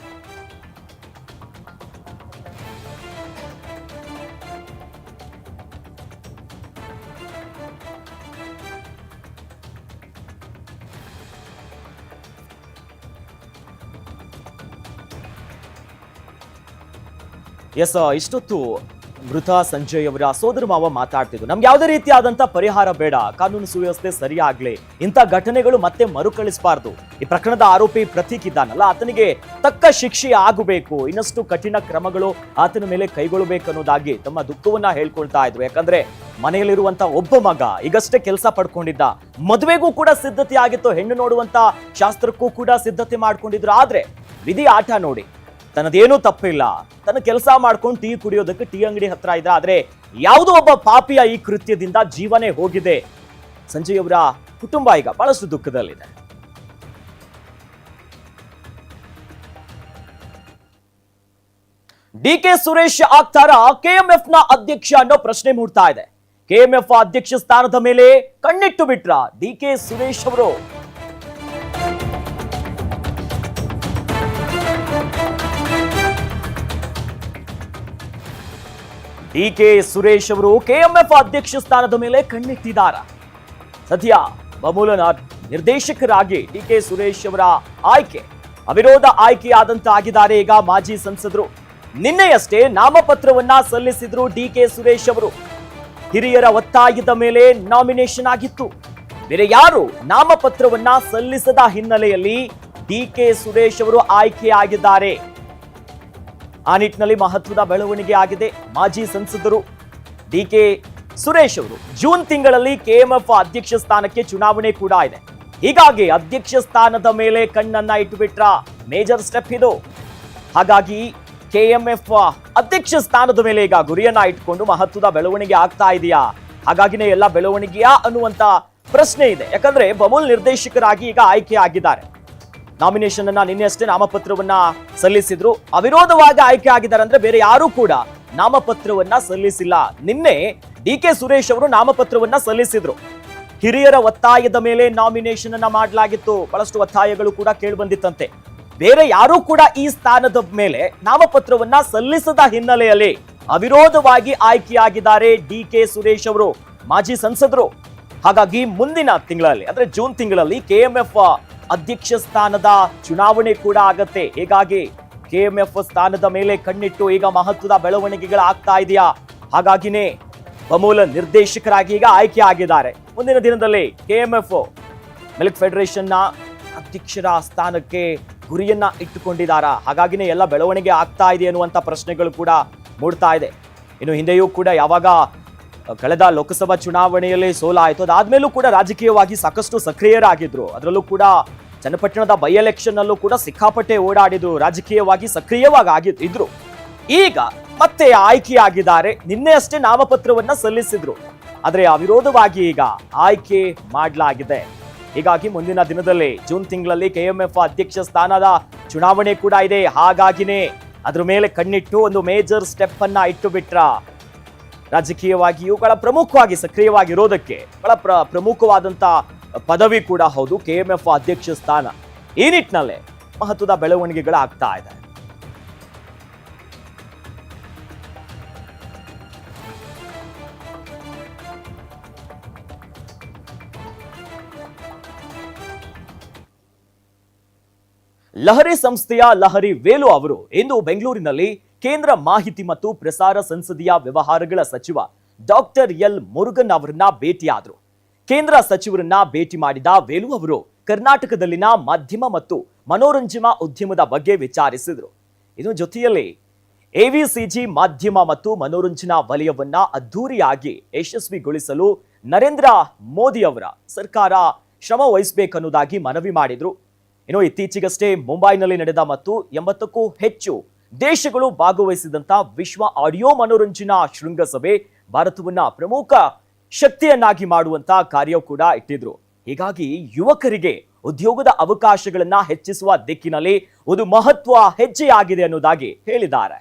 ಎಸ್ ಇಷ್ಟೊತ್ತು ಮೃತ ಸಂಜಯ್ ಅವರ ಸೋದರ ಮಾವ ಮಾತಾಡ್ತಿದ್ರು. ನಮ್ಗೆ ಯಾವುದೇ ರೀತಿಯಾದಂತ ಪರಿಹಾರ ಬೇಡ. ಕಾನೂನು ಸುವ್ಯವಸ್ಥೆ ಸರಿಯಾಗ್ಲಿ. ಇಂಥ ಘಟನೆಗಳು ಮತ್ತೆ ಮರುಕಳಿಸಬಾರ್ದು. ಈ ಪ್ರಕರಣದ ಆರೋಪಿ ಪ್ರತೀಕ್ ಇದ್ದಾನಲ್ಲ, ಆತನಿಗೆ ತಕ್ಕ ಶಿಕ್ಷೆ ಆಗಬೇಕು. ಇನ್ನಷ್ಟು ಕಠಿಣ ಕ್ರಮಗಳು ಆತನ ಮೇಲೆ ಕೈಗೊಳ್ಳಬೇಕು ಅನ್ನೋದಾಗಿ ತಮ್ಮ ದುಃಖವನ್ನ ಹೇಳ್ಕೊಳ್ತಾ ಇದ್ರು. ಯಾಕಂದ್ರೆ ಮನೆಯಲ್ಲಿರುವಂತ ಒಬ್ಬ ಮಗ ಈಗಷ್ಟೇ ಕೆಲಸ ಪಡ್ಕೊಂಡಿದ್ದ. ಮದುವೆಗೂ ಕೂಡ ಸಿದ್ಧತೆ ಆಗಿತ್ತು. ಹೆಣ್ಣು ನೋಡುವಂತ ಶಾಸ್ತ್ರಕ್ಕೂ ಕೂಡ ಸಿದ್ಧತೆ ಮಾಡ್ಕೊಂಡಿದ್ರು. ಆದ್ರೆ ವಿಧಿ ಆಟ ನೋಡಿ. ತನ್ನದೇನೂ ತಪ್ಪಿಲ್ಲ ತನ್ನ ಕೆಲಸ ಮಾಡ್ಕೊಂಡು ಟೀ ಕುಡಿಯೋದಕ್ಕೆ ಟೀ ಅಂಗಡಿ ಹತ್ರ ಇದ್ದ, ಆದ್ರೆ ಯಾವುದೋ ಒಬ್ಬ ಪಾಪಿಯ ಈ ಕೃತ್ಯದಿಂದ ಜೀವನೇ ಹೋಗಿದೆ. ಸಂಜಯ್ ಅವರ ಕುಟುಂಬ ಈಗ ಬಹಳಷ್ಟು ದುಃಖದಲ್ಲಿದೆ. ಡಿ ಕೆ ಸುರೇಶ್ ಆಗ್ತಾರ ಕೆಎಂಎಫ್ನ ಅಧ್ಯಕ್ಷ ಅನ್ನೋ ಪ್ರಶ್ನೆ ಮೂಡ್ತಾ ಇದೆ. ಕೆಎಂಎಫ್ ಅಧ್ಯಕ್ಷ ಸ್ಥಾನದ ಮೇಲೆ ಕಣ್ಣಿಟ್ಟು ಬಿಟ್ರ ಡಿ ಕೆ ಸುರೇಶ್ ಅವರು. ಡಿ ಕೆ ಸುರೇಶ್ ಅವರು ಕೆಎಂಎಫ್ ಅಧ್ಯಕ್ಷ ಸ್ಥಾನದ ಮೇಲೆ ಕಣ್ಣಿಟ್ಟಿದ್ದಾರೆ. ಸದ್ಯ ಬಮೂಲನ ನಿರ್ದೇಶಕರಾಗಿ ಡಿ ಕೆ ಸುರೇಶ್ ಅವರ ಆಯ್ಕೆ, ಅವಿರೋಧ ಆಯ್ಕೆಯಾದಂತಾಗಿದ್ದಾರೆ ಈಗ ಮಾಜಿ ಸಂಸದರು. ನಿನ್ನೆಯಷ್ಟೇ ನಾಮಪತ್ರವನ್ನ ಸಲ್ಲಿಸಿದ್ರು ಡಿ ಕೆ ಸುರೇಶ್ ಅವರು. ಹಿರಿಯರ ಒತ್ತಾಯದ ಮೇಲೆ ನಾಮಿನೇಷನ್ ಆಗಿತ್ತು. ಬೇರೆ ಯಾರು ನಾಮಪತ್ರವನ್ನ ಸಲ್ಲಿಸದ ಹಿನ್ನೆಲೆಯಲ್ಲಿ ಡಿ ಕೆ ಸುರೇಶ್ ಅವರು ಆಯ್ಕೆಯಾಗಿದ್ದಾರೆ? ಆ ನಿಟ್ಟಿನಲ್ಲಿ ಮಹತ್ವದ ಬೆಳವಣಿಗೆ ಆಗಿದೆ. ಮಾಜಿ ಸಂಸದರು ಡಿ ಕೆ ಸುರೇಶ್ ಅವರು, ಜೂನ್ ತಿಂಗಳಲ್ಲಿ ಕೆಎಂಎಫ್ ಅಧ್ಯಕ್ಷ ಸ್ಥಾನಕ್ಕೆ ಚುನಾವಣೆ ಕೂಡ ಇದೆ. ಹೀಗಾಗಿ ಅಧ್ಯಕ್ಷ ಸ್ಥಾನದ ಮೇಲೆ ಕಣ್ಣನ್ನ ಇಟ್ಟುಬಿಟ್ರ ಮೇಜರ್ ಸ್ಟೆಪ್ ಇದು. ಹಾಗಾಗಿ ಕೆಎಂಎಫ್ ಅಧ್ಯಕ್ಷ ಸ್ಥಾನದ ಮೇಲೆ ಈಗ ಗುರಿಯನ್ನ ಇಟ್ಕೊಂಡು ಮಹತ್ವದ ಬೆಳವಣಿಗೆ ಆಗ್ತಾ ಇದೆಯಾ? ಹಾಗಾಗಿನೇ ಎಲ್ಲ ಬೆಳವಣಿಗೆಯಾ ಅನ್ನುವಂತ ಪ್ರಶ್ನೆ ಇದೆ. ಯಾಕಂದ್ರೆ ಬಮೂಲ್ ನಿರ್ದೇಶಕರಾಗಿ ಈಗ ಆಯ್ಕೆ ಆಗಿದ್ದಾರೆ. ನಾಮಿನೇಷನ್ ಅನ್ನ ನಿನ್ನೆ ಅಷ್ಟೇ ನಾಮಪತ್ರವನ್ನ ಸಲ್ಲಿಸಿದ್ರು. ಅವಿರೋಧವಾಗಿ ಆಯ್ಕೆ ಆಗಿದ್ದಾರೆ ಅಂದ್ರೆ ಬೇರೆ ಯಾರು ಕೂಡ ನಾಮಪತ್ರವನ್ನ ಸಲ್ಲಿಸಿಲ್ಲ. ನಿನ್ನೆ ಡಿ ಕೆ ಸುರೇಶ್ ಅವರು ನಾಮಪತ್ರವನ್ನ ಸಲ್ಲಿಸಿದ್ರು. ಹಿರಿಯರ ಒತ್ತಾಯದ ಮೇಲೆ ನಾಮಿನೇಷನ್ ಅನ್ನ ಮಾಡಲಾಗಿತ್ತು. ಬಹಳಷ್ಟು ಒತ್ತಾಯಗಳು ಕೂಡ ಕೇಳಿ ಬಂದಿತ್ತಂತೆ ಬೇರೆ ಯಾರೂ ಕೂಡ ಈ ಸ್ಥಾನದ ಮೇಲೆ ನಾಮಪತ್ರವನ್ನ ಸಲ್ಲಿಸದ ಹಿನ್ನೆಲೆಯಲ್ಲಿ ಅವಿರೋಧವಾಗಿ ಆಯ್ಕೆಯಾಗಿದ್ದಾರೆ ಡಿ ಕೆ ಸುರೇಶ್ ಅವರು, ಮಾಜಿ ಸಂಸದರು. ಹಾಗಾಗಿ ಮುಂದಿನ ತಿಂಗಳಲ್ಲಿ, ಅಂದ್ರೆ ಜೂನ್ ತಿಂಗಳಲ್ಲಿ ಕೆಎಂಎಫ್ ಅಧ್ಯಕ್ಷ ಸ್ಥಾನದ ಚುನಾವಣೆ ಕೂಡ ಆಗತ್ತೆ. ಹೀಗಾಗಿ ಕೆಎಂಎಫ್ ಸ್ಥಾನದ ಮೇಲೆ ಕಣ್ಣಿಟ್ಟು ಈಗ ಮಹತ್ವದ ಬೆಳವಣಿಗೆಗಳಾಗ್ತಾ ಇದೆಯಾ? ಹಾಗಾಗಿನೇ ಬಮೂಲ ನಿರ್ದೇಶಕರಾಗಿ ಈಗ ಆಯ್ಕೆ ಆಗಿದ್ದಾರೆ ಮುಂದಿನ ದಿನದಲ್ಲಿ ಕೆಎಂಎಫ್ ಮಿಲ್ಕ್ ಫೆಡರೇಷನ್ನ ಅಧ್ಯಕ್ಷರ ಸ್ಥಾನಕ್ಕೆ ಗುರಿಯನ್ನ ಇಟ್ಟುಕೊಂಡಿದ್ದಾರಾ? ಹಾಗಾಗಿನೇ ಎಲ್ಲ ಬೆಳವಣಿಗೆ ಆಗ್ತಾ ಇದೆ ಅನ್ನುವಂಥ ಪ್ರಶ್ನೆಗಳು ಕೂಡ ಮೂಡ್ತಾ ಇದೆ. ಇನ್ನು ಹಿಂದೆಯೂ ಕೂಡ ಯಾವಾಗ ಕಳೆದ ಲೋಕಸಭಾ ಚುನಾವಣೆಯಲ್ಲಿ ಸೋಲಾಯಿತು. ಅದಾದ್ಮೇಲೂ ಕೂಡ ರಾಜಕೀಯವಾಗಿ ಸಾಕಷ್ಟು ಸಕ್ರಿಯರಾಗಿದ್ರು. ಅದರಲ್ಲೂ ಕೂಡ ಚನ್ನಪಟ್ಟಣದ ಬೈ ಎಲೆಕ್ಷನ್ ಅಲ್ಲೂ ಕೂಡ ಸಿಕ್ಕಾಪಟ್ಟೆ ಓಡಾಡಿದ್ರು. ರಾಜಕೀಯವಾಗಿ ಸಕ್ರಿಯವಾಗಿ ಆಗಿದ್ರು. ಈಗ ಮತ್ತೆ ಆಯ್ಕೆಯಾಗಿದ್ದಾರೆ. ನಿನ್ನೆ ಅಷ್ಟೇ ನಾಮಪತ್ರವನ್ನ ಸಲ್ಲಿಸಿದ್ರು. ಆದರೆ ಅವಿರೋಧವಾಗಿ ಈಗ ಆಯ್ಕೆ ಮಾಡಲಾಗಿದೆ. ಹೀಗಾಗಿ ಮುಂದಿನ ದಿನದಲ್ಲಿ ಜೂನ್ ತಿಂಗಳಲ್ಲಿ ಕೆಎಂಎಫ್ ಅಧ್ಯಕ್ಷ ಸ್ಥಾನದ ಚುನಾವಣೆ ಕೂಡ ಇದೆ. ಹಾಗಾಗಿನೇ ಅದ್ರ ಮೇಲೆ ಕಣ್ಣಿಟ್ಟು ಒಂದು ಮೇಜರ್ ಸ್ಟೆಪ್ ಅನ್ನ ಇಟ್ಟು ಬಿಟ್ರ? ರಾಜಕೀಯವಾಗಿ ಇವುಗಳ ಪ್ರಮುಖವಾಗಿ ಸಕ್ರಿಯವಾಗಿರೋದಕ್ಕೆ ಬಹಳ ಪ್ರ ಪ್ರಮುಖವಾದಂಥ ಪದವಿ ಕೂಡ ಹೌದು ಕೆಎಂಎಫ್ ಅಧ್ಯಕ್ಷ ಸ್ಥಾನ. ಈ ನಿಟ್ಟಿನಲ್ಲೇ ಮಹತ್ವದ ಬೆಳವಣಿಗೆಗಳಾಗ್ತಾ ಇದೆ. ಲಹರಿ ಸಂಸ್ಥೆಯ ಲಹರಿ ವೇಲು ಅವರು ಇಂದು ಬೆಂಗಳೂರಿನಲ್ಲಿ ಕೇಂದ್ರ ಮಾಹಿತಿ ಮತ್ತು ಪ್ರಸಾರ ಸಂಸದೀಯ ವ್ಯವಹಾರಗಳ ಸಚಿವ ಡಾಕ್ಟರ್ ಎಲ್ ಮುರುಗನ್ ಅವರನ್ನ ಭೇಟಿಯಾದರು. ಕೇಂದ್ರ ಸಚಿವರನ್ನ ಭೇಟಿ ಮಾಡಿದ ವೇಲು ಅವರು ಕರ್ನಾಟಕದಲ್ಲಿನ ಮಾಧ್ಯಮ ಮತ್ತು ಮನೋರಂಜನಾ ಉದ್ಯಮದ ಬಗ್ಗೆ ವಿಚಾರಿಸಿದರು. ಇನ್ನು ಜೊತೆಯಲ್ಲಿ ಎವಿಸಿಜಿ ಮಾಧ್ಯಮ ಮತ್ತು ಮನೋರಂಜನಾ ವಲಯವನ್ನ ಅದ್ಧೂರಿಯಾಗಿ ಯಶಸ್ವಿಗೊಳಿಸಲು ನರೇಂದ್ರ ಮೋದಿ ಅವರ ಸರ್ಕಾರ ಶ್ರಮ ವಹಿಸಬೇಕನ್ನುವುದಾಗಿ ಮನವಿ ಮಾಡಿದ್ರು. ಇನ್ನು ಇತ್ತೀಚೆಗಷ್ಟೇ ಮುಂಬೈನಲ್ಲಿ ನಡೆದ ಮತ್ತು ಎಂಬತ್ತಕ್ಕೂ ಹೆಚ್ಚು ದೇಶಗಳು ಭಾಗವಹಿಸಿದಂತ ವಿಶ್ವ ಆಡಿಯೋ ಮನೋರಂಜನಾ ಶೃಂಗಸಭೆ ಭಾರತವನ್ನ ಪ್ರಮುಖ ಶಕ್ತಿಯನ್ನಾಗಿ ಮಾಡುವಂತ ಕಾರ್ಯ ಕೂಡ ಇಟ್ಟಿದ್ರು. ಹೀಗಾಗಿ ಯುವಕರಿಗೆ ಉದ್ಯೋಗದ ಅವಕಾಶಗಳನ್ನ ಹೆಚ್ಚಿಸುವ ದಿಕ್ಕಿನಲ್ಲಿ ಒಂದು ಮಹತ್ವ ಹೆಜ್ಜೆಯಾಗಿದೆ ಅನ್ನೋದಾಗಿ ಹೇಳಿದ್ದಾರೆ.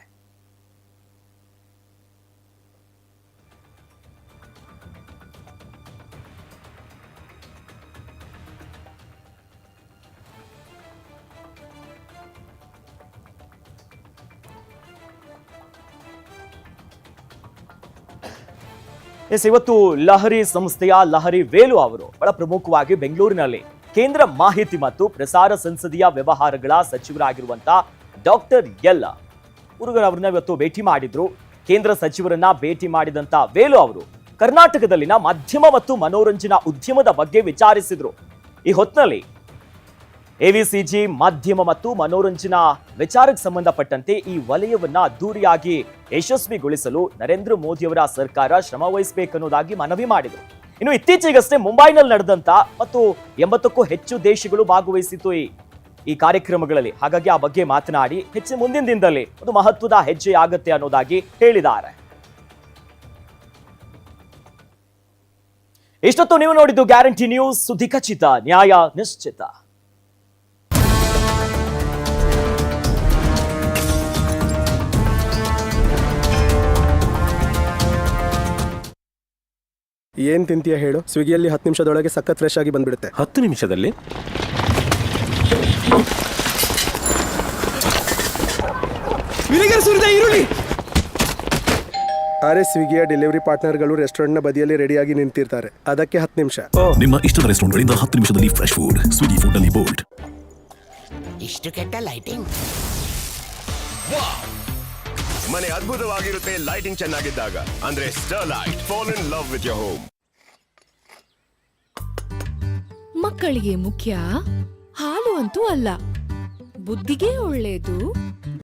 ಎಸ್, ಇವತ್ತು ಲಹರಿ ಸಂಸ್ಥೆಯ ಲಹರಿ ವೇಲು ಅವರು ಬಹಳ ಪ್ರಮುಖವಾಗಿ ಬೆಂಗಳೂರಿನಲ್ಲಿ ಕೇಂದ್ರ ಮಾಹಿತಿ ಮತ್ತು ಪ್ರಸಾರ ಸಂಸದೀಯ ವ್ಯವಹಾರಗಳ ಸಚಿವರಾಗಿರುವಂತ ಡಾಕ್ಟರ್ ಎಲ್ ಅವರನ್ನ ಇವತ್ತು ಭೇಟಿ ಮಾಡಿದ್ರು. ಕೇಂದ್ರ ಸಚಿವರನ್ನ ಭೇಟಿ ಮಾಡಿದಂತ ವೇಲು ಅವರು ಕರ್ನಾಟಕದಲ್ಲಿನ ಮಾಧ್ಯಮ ಮತ್ತು ಮನೋರಂಜನಾ ಉದ್ಯಮದ ಬಗ್ಗೆ ವಿಚಾರಿಸಿದ್ರು. ಈ ಹೊತ್ತಿನಲ್ಲಿ ಎವಿಸಿಜಿ ಮಾಧ್ಯಮ ಮತ್ತು ಮನೋರಂಜನಾ ವಿಚಾರಕ್ಕೆ ಸಂಬಂಧಪಟ್ಟಂತೆ ಈ ವಲಯವನ್ನ ಅದ್ದೂರಿಯಾಗಿ ಯಶಸ್ವಿಗೊಳಿಸಲು ನರೇಂದ್ರ ಮೋದಿಯವರ ಸರ್ಕಾರ ಶ್ರಮ ವಹಿಸಬೇಕನ್ನೋದಾಗಿ ಮನವಿ ಮಾಡಿದರು. ಇನ್ನು ಇತ್ತೀಚೆಗಷ್ಟೇ ಮುಂಬೈನಲ್ಲಿ ನಡೆದಂತ ಮತ್ತು ಎಂಬತ್ತಕ್ಕೂ ಹೆಚ್ಚು ದೇಶಗಳು ಭಾಗವಹಿಸಿತು ಈ ಈ ಕಾರ್ಯಕ್ರಮಗಳಲ್ಲಿ. ಹಾಗಾಗಿ ಆ ಬಗ್ಗೆ ಮಾತನಾಡಿ ಹೆಚ್ಚು ಮುಂದಿನ ದಿನದಲ್ಲಿ ಒಂದು ಮಹತ್ವದ ಹೆಜ್ಜೆ ಆಗತ್ತೆ ಅನ್ನೋದಾಗಿ ಹೇಳಿದ್ದಾರೆ. ಇಷ್ಟೊತ್ತು ನೀವು ನೋಡಿದ್ದು ಗ್ಯಾರಂಟಿ ನ್ಯೂಸ್ ಸುದ್ದಿ ಖಚಿತ, ನ್ಯಾಯ ನಿಶ್ಚಿತ. ಏನ್ ತಿಂತೀಯ ಹೇಳು? ಸ್ವಿಗ್ಗಿಯಲ್ಲಿ ಹತ್ತು ನಿಮಿಷದೊಳಗೆ ಸಖತ್ ಫ್ರೆಶ್ ಆಗಿ ಬಂದ್ಬಿಡುತ್ತೆ. ಹತ್ತು ನಿಮಿಷದಲ್ಲಿ? ಅರೆ ಸ್ವಿಗ್ಗಿಯ ಡೆಲಿವರಿ ಪಾರ್ಟ್ನರ್ಗಳು ರೆಸ್ಟೋರೆಂಟ್ನ ಬದಿಯಲ್ಲಿ ರೆಡಿಯಾಗಿ ನಿಂತಿರ್ತಾರೆ. ಅದಕ್ಕೆ ಹತ್ತು ನಿಮಿಷ. ನಿಮ್ಮ ಇಷ್ಟದ ರೆಸ್ಟೋರೆಂಟ್ಗಳಿಂದ ಹತ್ತು ನಿಮಿಷದಲ್ಲಿ ಫ್ರೆಶ್ ಫುಡ್ ಸ್ವಿಗ್ಗಿ ಫುಡ್ ಅಲ್ಲಿ ಬೋಲ್ಟ್ ಇಷ್ಟು ಕೆಟ್ಟ ಲೈಟಿಂಗ್ ಮನೆ ಅದ್ಭುತವಾಗಿರುತ್ತೆ ಲೈಟಿಂಗ್ ಚೆನ್ನಾಗಿದ್ದಾಗ. ಅಂದ್ರೆ star light fall in love with your home ಮಕ್ಕಳಿಗೆ ಮುಖ್ಯ ಹಾಲು ಅಂತೂ ಅಲ್ಲ. ಬುದ್ಧಿಗೆ ಒಳ್ಳೇದು.